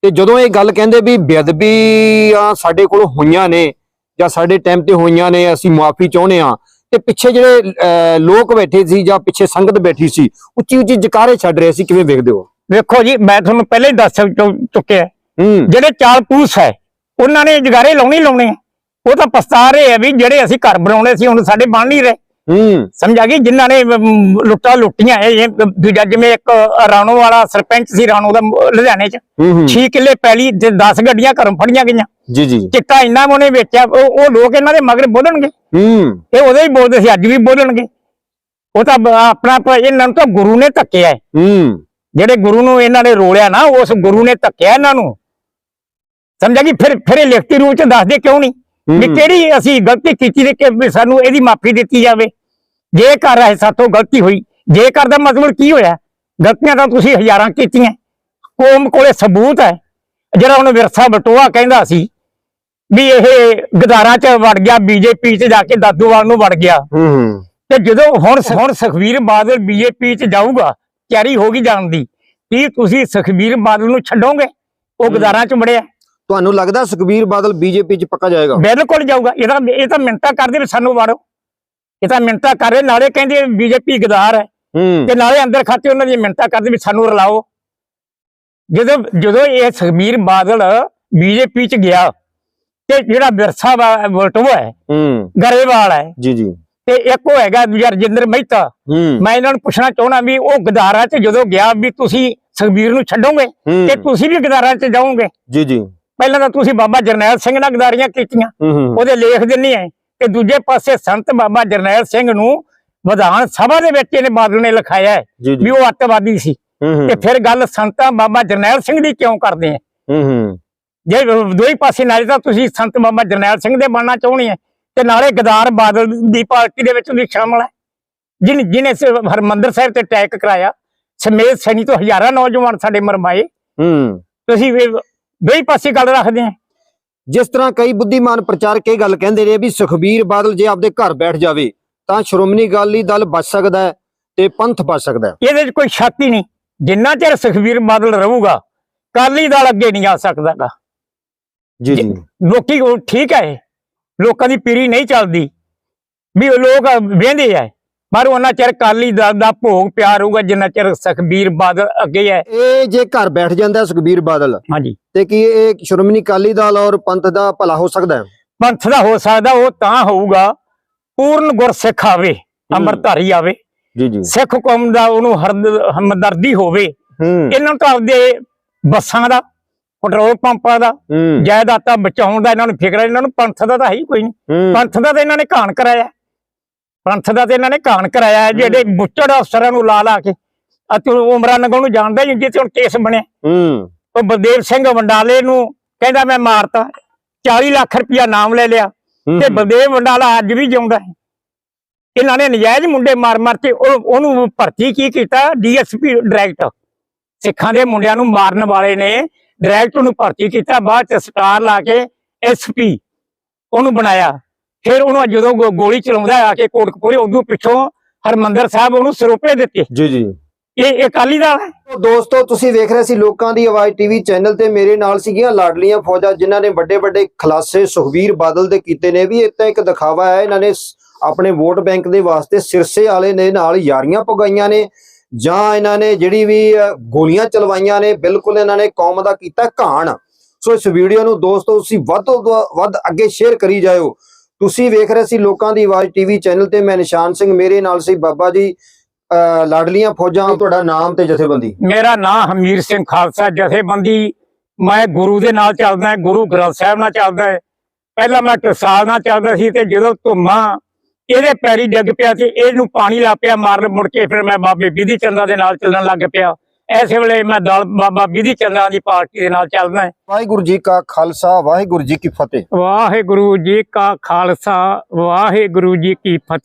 [SPEAKER 3] ਤੇ ਜਦੋਂ ਇਹ ਗੱਲ ਕਹਿੰਦੇ ਵੀ ਬੇਅਦਬੀਆਂ ਸਾਡੇ ਕੋਲ ਹੋਈਆਂ ਨੇ ਜਾਂ ਸਾਡੇ ਟਾਈਮ ਤੇ ਹੋਈਆਂ ਨੇ ਅਸੀਂ ਮੁਆਫੀ ਚਾਹੁੰਦੇ ਆ ਤੇ ਪਿੱਛੇ ਜਿਹੜੇ ਲੋਕ ਬੈਠੇ ਸੀ ਜਾਂ ਪਿੱਛੇ ਸੰਗਤ ਬੈਠੀ ਸੀ ਉੱਚੀ ਉੱਚੀ ਜਕਾਰੇ ਛੱਡ ਰਹੇ ਸੀ ਕਿਵੇਂ ਵੇਖਦੇ ਹੋ?
[SPEAKER 1] ਵੇਖੋ ਜੀ ਮੈਂ ਤੁਹਾਨੂੰ ਪਹਿਲਾਂ ਹੀ ਦੱਸ ਚੁੱਕਿਆ ਜਿਹੜੇ ਚਾਲ ਪੂਸ ਹੈ ਉਹਨਾਂ ਨੇ ਜਗਾਰੇ ਲਾਉਣੇ ਲਾਉਣੇ ਉਹ ਤਾਂ ਪਛਤਾ ਰਹੇ ਆ ਵੀ ਜਿਹੜੇ ਅਸੀਂ ਘਰ ਬਣਾਉਣੇ ਸੀ ਹੁਣ ਸਾਡੇ ਬਣ ਨਹੀਂ ਰਹੇ। ਸਮਝ ਗਈ? ਜਿਨ੍ਹਾਂ ਨੇ ਅਮ, ਲੁੱਟਾਂ ਲੁੱਟੀਆਂ ਇਹ ਇਹ ਦੂਜਾ ਜਿਵੇਂ ਇੱਕ ਰਾਣੋ ਵਾਲਾ ਸਰਪੰਚ ਸੀ ਰਾਣੋ ਦਾ ਲੁਧਿਆਣੇ ਚ
[SPEAKER 3] ਹੂੰ ਹੂੰ।
[SPEAKER 1] 6 ਕਿੱਲੇ ਪੈਲੀ ਤੇ 10 ਗੱਡੀਆਂ ਘਰੋਂ ਫੜੀਆਂ ਗਈਆਂ।
[SPEAKER 3] ਜੀ ਜੀ।
[SPEAKER 1] ਚਿੱਟਾ ਇੰਨਾ ਉਹਨੇ ਵੇਚਿਆ ਉਹ ਲੋਕ ਇਹਨਾਂ ਦੇ ਮਗਰ ਬੋਲਣਗੇ।
[SPEAKER 3] ਹੂੰ।
[SPEAKER 1] ਇਹ ਉਹਦੇ ਹੀ ਬੋਲਦੇ ਸੀ ਅੱਜ ਵੀ ਬੋਲਣਗੇ। ਉਹ ਤਾਂ ਆਪਣਾ ਇਹਨਾਂ ਨੂੰ ਤਾਂ ਗੁਰੂ ਨੇ ਧੱਕਿਆ ਹੈ।
[SPEAKER 3] ਹੂੰ।
[SPEAKER 1] ਜਿਹੜੇ ਗੁਰੂ ਨੂੰ ਇਹਨਾਂ ਨੇ ਰੋਲਿਆ ਨਾ ਉਸ ਗੁਰੂ ਨੇ ਧੱਕਿਆ ਇਹਨਾਂ ਨੂੰ। ਸਮਝਿਆ ਕਿ ਫਿਰ ਫਿਰ ਲਿਖਤੀ ਰੂਪ ਚ ਦੱਸਦੇ ਕਿਉਂ ਨਹੀਂ? ਵੀ
[SPEAKER 3] ਹੂੰ।
[SPEAKER 1] ਕਿਹੜੀ ਅਸੀਂ ਗਲਤੀ ਕੀਤੀ ਤੇ ਕਿ ਸਾਨੂੰ ਇਹਦੀ ਮਾਫੀ ਦਿੱਤੀ ਜਾਵੇ? ਜੇ ਕਰ ਰਹੇ ਸਾਥੋਂ ਗਲਤੀ ਹੋਈ ਜੇ ਕਰ ਦਾ ਮਤਲਬ ਕੀ ਹੋਇਆ? ਗਲਤੀਆਂ ਤਾਂ ਤੁਸੀਂ ਹਜ਼ਾਰਾਂ ਕੀਤੀਆਂ। ਕੌਮ ਕੋਲੇ ਸਬੂਤ ਹੈ। ਜਿਹੜਾ ਉਹਨੂੰ ਵਿਰਸਾ ਬਟੋਆ ਕਹਿੰਦਾ ਸੀ ਵੀ ਇਹ ਗਦਾਰਾਂ ਚ ਵੜ ਗਿਆ ਬੀਜੇਪੀ ਚ ਜਾ ਕੇ ਦਾਦੂਵਾਲ ਨੂੰ ਵੜ ਗਿਆ।
[SPEAKER 3] ਹੂੰ ਹੂੰ।
[SPEAKER 1] ਤੇ ਜਦੋਂ ਹੁਣ ਹੁਣ ਸੁਖਬੀਰ ਬਾਦਲ ਬੀਜੇਪੀ ਚ ਜਾਊਗਾ ਤਿਆਰੀ ਹੋ ਗਈ ਜਾਣ ਦੀ ਕੀ ਤੁਸੀਂ ਸੁਖਬੀਰ ਬਾਦਲ ਨੂੰ ਛੱਡੋਗੇ? ਉਹ ਗਦਾਰਾਂ ਚ ਵੜਿਆ
[SPEAKER 3] ਤੁਹਾਨੂੰ ਲੱਗਦਾ ਸੁਖਬੀਰ ਬਾਦਲ ਬੀਜੇਪੀ ਚ ਪੱਕਾ ਜਾਏਗਾ?
[SPEAKER 1] ਬਿਲਕੁਲ ਜਾਊਗਾ। ਇਹ ਤਾਂ ਇਹ ਤਾਂ ਮਿੰਤਾ ਕਰਦੇ ਵੀ ਸਾਨੂੰ ਵਾੜੋ। ਇਹ ਤਾਂ ਮਿੰਤਾ ਕਰ ਰਹੇ। ਨਾਲੇ ਕਹਿੰਦੇ ਬੀਜੇਪੀ ਗਦਾਰ ਹੈ। ਤੇ ਨਾਲੇ ਅੰਦਰ ਖਾਤੇ ਉਹਨਾਂ ਦੀ ਮਿੰਤਾ ਕਰਦੇ ਵੀ ਸਾਨੂੰ ਰਲਾਓ। ਜਦੋਂ ਜਦੋਂ ਇਹ ਸੁਖਬੀਰ ਬਾਦਲ ਬੀਜੇਪੀ ਚ ਗਿਆ ਤੇ ਜਿਹੜਾ ਵਿਰਸਾ ਵਾ- ਵਲਟੋਆ ਹੈ। ਗਰੇਵਾਲ ਹੈ।
[SPEAKER 3] ਜੀ ਜੀ।
[SPEAKER 1] ਤੇ ਇੱਕ ਉਹ ਹੈਗਾ ਦੂਜਾ ਰਜਿੰਦਰ ਮਹਿਤਾ। ਮੈਂ ਇਹਨਾਂ ਨੂੰ ਪੁੱਛਣਾ ਚਾਹੁੰਦਾ ਵੀ ਉਹ ਗਦਾਰਾਂ 'ਚ ਜਦੋਂ ਗਿਆ ਵੀ ਤੁਸੀਂ ਸੁਖਬੀਰ ਨੂੰ ਛੱਡੋਗੇ ਤੇ ਤੁਸੀਂ ਵੀ ਗਦਾਰਾਂ 'ਚ ਜਾਓਗੇ?
[SPEAKER 3] ਜੀ ਜੀ।
[SPEAKER 1] ਪਹਿਲਾਂ ਤਾਂ ਤੁਸੀਂ ਬਾਬਾ ਜਰਨੈਲ ਸਿੰਘ ਨਾਲ ਗਦਾਰੀਆਂ ਕੀਤੀਆਂ। ਉਹਦੇ ਲੇਖ ਦਿੰਨੀ ਹੈ ਤੇ ਦੂਜੇ ਪਾਸੇ ਸੰਤ ਬਾਬਾ ਜਰਨੈਲ ਸਿੰਘ ਨੂੰ ਵਿਧਾਨ ਸਭਾ ਦੇ ਵਿੱਚ ਇਹਨੇ ਬਾਦਲ ਨੇ ਲਿਖਾਇਆ ਹੈ ਵੀ ਉਹ ਅੱਤਵਾਦੀ ਸੀ। ਤੇ ਫਿਰ ਗੱਲ ਸੰਤਾਂ ਬਾਬਾ ਜਰਨੈਲ ਸਿੰਘ ਦੀ ਕਿਉਂ ਕਰਦੇ ਆ ਜੇ ਦੋਈ ਪਾਸੇ ਨਾਲੇ ਤਾਂ ਤੁਸੀਂ ਸੰਤ ਬਾਬਾ ਜਰਨੈਲ ਸਿੰਘ ਦੇ ਬਣਨਾ ਚਾਹੁੰਦੇ ਆ ਤੇ ਨਾਲੇ ਗਦਾਰ ਬਾਦਲ ਦੀ ਪਾਰਟੀ ਦੇ ਵਿੱਚ ਵੀ ਸ਼ਾਮਲ ਹੈ ਜਿਨ ਜਿਹਨੇ ਸ- ਹਰਮੰਦਰ ਸਾਹਿਬ ਤੇ ਅਟੈਕ ਕਰਾਇਆ ਸਮੇਤ ਸੈਣੀ ਤੋਂ ਹਜ਼ਾਰਾਂ ਨੌਜਵਾਨ ਸਾਡੇ ਮਰਮਾਏ।
[SPEAKER 3] ਹੂੰ।
[SPEAKER 1] ਤੁਸੀਂ ਦੋਈ ਪਾਸੇ ਗੱਲ ਰੱਖਦੇ ਆ।
[SPEAKER 3] ਜਿਸ ਤਰ੍ਹਾਂ ਕਈ ਬੁੱਧੀਮਾਨ ਪ੍ਰਚਾਰਕ ਇਹ ਗੱਲ ਕਹਿੰਦੇ ਨੇ ਵੀ ਸੁਖਬੀਰ ਬਾਦਲ ਜੇ ਆਪਦੇ ਘਰ ਬੈਠ ਜਾਵੇ ਤਾਂ ਸ਼੍ਰੋਮਣੀ ਅਕਾਲੀ ਦਲ ਬਚ ਸਕਦਾ ਹੈ ਤੇ ਪੰਥ ਬਚ ਸਕਦਾ ਹੈ।
[SPEAKER 1] ਇਹਦੇ 'ਚ ਕੋਈ ਸ਼ੱਕ ਹੀ ਨਹੀਂ। ਜਿੰਨਾ ਚਿਰ ਸੁਖਬੀਰ ਬਾਦਲ ਰਹੂਗਾ ਕਾਲੀ ਦਲ ਅੱਗੇ ਨਹੀਂ ਆ ਸਕਦਾਗਾ।
[SPEAKER 3] ਜੀ ਜੀ।
[SPEAKER 1] ਲੋਕੀ ਠੀਕ ਹੈ ਲੋਕਾਂ ਦੀ ਪੀੜੀ ਨਹੀਂ ਚੱਲਦੀ। ਵੀ ਲੋਕ ਵੇਂਦੇ ਆ ਪਰ ਉਹਨਾਂ ਚਿਰ ਕਾਲੀ ਦਲ ਦਾ ਭੋਗ ਪਿਆਰ ਹੋਊਗਾ ਜਿੰਨਾ ਚਿਰ ਸੁਖਬੀਰ ਬਾਦਲ ਅੱਗੇ ਹੈ।
[SPEAKER 3] ਇਹ ਜੇ ਘਰ ਬੈਠ ਜਾਂਦਾ ਸੁਖਬੀਰ ਬਾਦਲ
[SPEAKER 1] ਹਾਂਜੀ।
[SPEAKER 3] ਤੇ ਕੀ ਇਹ ਸ਼੍ਰੋਮਣੀ ਅਕਾਲੀ ਦਲ ਔਰ ਪੰਥ ਦਾ ਭਲਾ ਹੋ ਸਕਦਾ ਹੈ?
[SPEAKER 1] ਪੰਥ ਦਾ ਹੋ ਸਕਦਾ ਉਹ ਤਾਂ ਹੋਊਗਾ ਪੂਰਨ ਗੁਰਸਿੱਖ ਆਵੇ ਅੰਮ੍ਰਿਤਧਾਰੀ ਆਵੇ।
[SPEAKER 3] ਜੀ ਜੀ।
[SPEAKER 1] ਸਿੱਖ ਕੌਮ ਦਾ ਉਹਨੂੰ ਹਮਦਰਦੀ ਹੋਵੇ। ਇਹਨਾਂ ਨੂੰ ਤਾਂ ਆਪਦੇ ਬੱਸਾਂ ਦਾ ਪੈਟਰੋਲ ਪੰਪਾਂ ਦਾ ਜਾਇਦਾਦਾਂ ਬਚਾਉਣ ਦਾ ਇਹਨਾਂ ਨੂੰ ਫਿਕਰ ਇਹਨਾਂ ਨੂੰ ਪੰਥ ਦਾ ਤਾਂ ਹੈ ਹੀ ਕੋਈ ਨਹੀਂ। ਪੰਥ ਦਾ ਤਾਂ ਇਹਨਾਂ ਨੇ ਘਾਣ ਕਰਾਇਆ। ਪੰਥ ਦਾ ਤੇ ਇਹਨਾਂ ਨੇ ਘਾਣ ਕਰਾਇਆ ਜਿਹੜੇ ਬੁੱਚੜ ਅਫਸਰਾਂ ਨੂੰ ਲਾ ਲਾ ਕੇ ਅਤੇ ਉਮਰਾਂ ਨਗੋਂ ਨੂੰ ਜਾਣਦਾ ਹੀ ਜਿੱਥੇ ਹੁਣ ਕੇਸ ਬਣਿਆ।
[SPEAKER 3] ਹੂੰ।
[SPEAKER 1] ਉਹ ਬਲਦੇਵ ਸਿੰਘ ਵੰਡਾਲੇ ਨੂੰ ਕਹਿੰਦਾ ਮੈਂ ਮਾਰਤਾ 40 ਲੱਖ ਰੁਪਇਆ ਨਾਮ ਲੈ ਲਿਆ ਤੇ ਬਲਦੇਵ ਵੰਡਾਲਾ ਅੱਜ ਵੀ ਜਿਉਂਦਾ ਹੈ। ਇਹਨਾਂ ਨੇ ਨਜਾਇਜ਼ ਮੁੰਡੇ ਮਾਰ ਮਾਰ ਕੇ ਉਹ- ਉਹਨੂੰ ਭਰਤੀ ਕੀ ਕੀਤਾ? DSP direct. ਸਿੱਖਾਂ ਦੇ ਮੁੰਡਿਆਂ ਨੂੰ ਮਾਰਨ ਵਾਲੇ ਨੇ ਡਾਇਰੈਕਟ ਉਹਨੂੰ ਭਰਤੀ ਕੀਤਾ ਬਾਅਦ ਚ ਸਟਾਰ ਲਾ ਕੇ ਐਸਪੀ ਉਹਨੂੰ ਬਣਾਇਆ। ਫਿਰ ਉਹਨੂੰ ਜਦੋਂ ਗੋ- ਗੋਲੀ ਚਲਾਉਂਦਾ ਆ ਕੇ ਕੋਟਕਪੂਰੇ ਉਦੋਂ ਪਿੱਛੋਂ ਹਰਮੰਦਰ ਸਾਹਿਬ ਉਹਨੂੰ ਸਰੋਪੇ ਦਿੱਤੇ।
[SPEAKER 3] ਜੀ ਜੀ।
[SPEAKER 1] ਇਹ ਇਹ ਅਕਾਲੀ ਦਲ ਹੈ।
[SPEAKER 3] ਤੋ ਦੋਸਤੋ ਤੁਸੀਂ ਵੇਖ ਰਹੇ ਸੀ ਲੋਕਾਂ ਦੀ ਆਵਾਜ਼ ਟੀਵੀ ਚੈਨਲ ਤੇ। ਮੇਰੇ ਨਾਲ ਸੀਗੀਆਂ ਲਾਡਲੀਆਂ ਫੌਜਾਂ ਜਿਨ੍ਹਾਂ ਨੇ ਵੱਡੇ ਵੱਡੇ ਖਲਾਸੇ ਸੁਖਬੀਰ ਬਾਦਲ ਦੇ ਕੀਤੇ ਨੇ। ਵੀ ਇਹ ਤਾਂ ਇੱਕ ਦਿਖਾਵਾ ਹੈ ਇਹਨਾਂ ਨੇ ਸ- ਆਪਣੇ ਵੋਟ ਬੈਂਕ ਦੇ ਵਾਸਤੇ ਸਿਰਸੇ ਵਾਲੇ ਨੇ ਨਾਲ ਯਾਰੀਆਂ ਪਗਾਈਆਂ ਨੇ। ਜਾਂ ਇਹਨਾਂ ਨੇ ਜਿਹੜੀ ਵੀ ਅ, ਗੋਲੀਆਂ ਚਲਵਾਈਆਂ ਨੇ ਬਿਲਕੁਲ ਇਹਨਾਂ ਨੇ ਕੌਮ ਦਾ ਕੀਤਾ ਘਾਣ। ਸੋ ਇਸ ਵੀਡੀਓ ਨੂੰ ਦੋਸਤੋ ਤੁਸੀਂ ਵੱਧ ਤੋਂ ਵ- ਵੱਧ ਅੱਗੇ ਸ਼ੇਅਰ ਕਰੀ ਜਾਇਓ। ਤੁਸੀਂ ਵੇਖ ਰਹੇ ਸੀ ਲੋਕਾਂ ਦੀ ਆਵਾਜ਼ ਟੀਵੀ ਚੈਨਲ ਤੇ ਮੈਂ ਨਿਸ਼ਾਨ ਸਿੰਘ ਮੇਰੇ ਨਾਲ ਸੀ ਬਾਬਾ ਜੀ ਅ, ਲਾਡਲੀਆਂ ਫੌਜਾਂ ਤੁਹਾਡਾ ਨਾਮ ਤੇ ਜਥੇਬੰਦੀ।
[SPEAKER 1] ਮੇਰਾ ਨਾਮ ਹਮੀਰ ਸਿੰਘ ਖਾਲਸਾ ਜਥੇਬੰਦੀ। ਮੈਂ ਗੁਰੂ ਦੇ ਨਾਲ ਚੱਲਦਾ ਗੁਰੂ ਗ੍ਰੰਥ ਸਾਹਿਬ ਨਾਲ ਚੱਲਦਾ। ਪਹਿਲਾਂ ਮੈਂ ਟਸਾਲ ਨਾਲ ਚੱਲਦਾ ਸੀ ਤੇ ਜਦੋਂ ਧੁੰਮਾ ਇਹਦੇ ਪੈਰੀ ਡਿੱਗ ਪਿਆ ਤੇ ਇਹਨੂੰ ਪਾਣੀ ਲਾ ਪਿਆ ਮਾਰਨ ਮੁੜ ਕੇ ਫਿਰ ਮੈਂ ਬਾਬੇ ਬੀਦੀ ਚੰਦਾ ਦੇ ਨਾਲ ਚੱਲਣ ਲੱਗ ਪਿਆ। ਐਸੇ ਵੇਲੇ ਮੈਂ ਦਲ ਬਾਬਾ ਬਿਧੀ ਚੰਦਾ ਦੀ ਪਾਰਟੀ ਦੇ ਨਾਲ ਚੱਲਦਾ ਹਾਂ।
[SPEAKER 3] ਵਾਹਿਗੁਰੂ ਜੀ ਕਾ ਖਾਲਸਾ ਵਾਹਿਗੁਰੂ ਜੀ ਕੀ ਫਤਿਹ
[SPEAKER 1] ਵਾਹਿਗੁਰੂ ਜੀ ਕਾ ਖਾਲਸਾ ਵਾਹਿਗੁਰੂ ਜੀ ਕੀ ਫਤਿਹ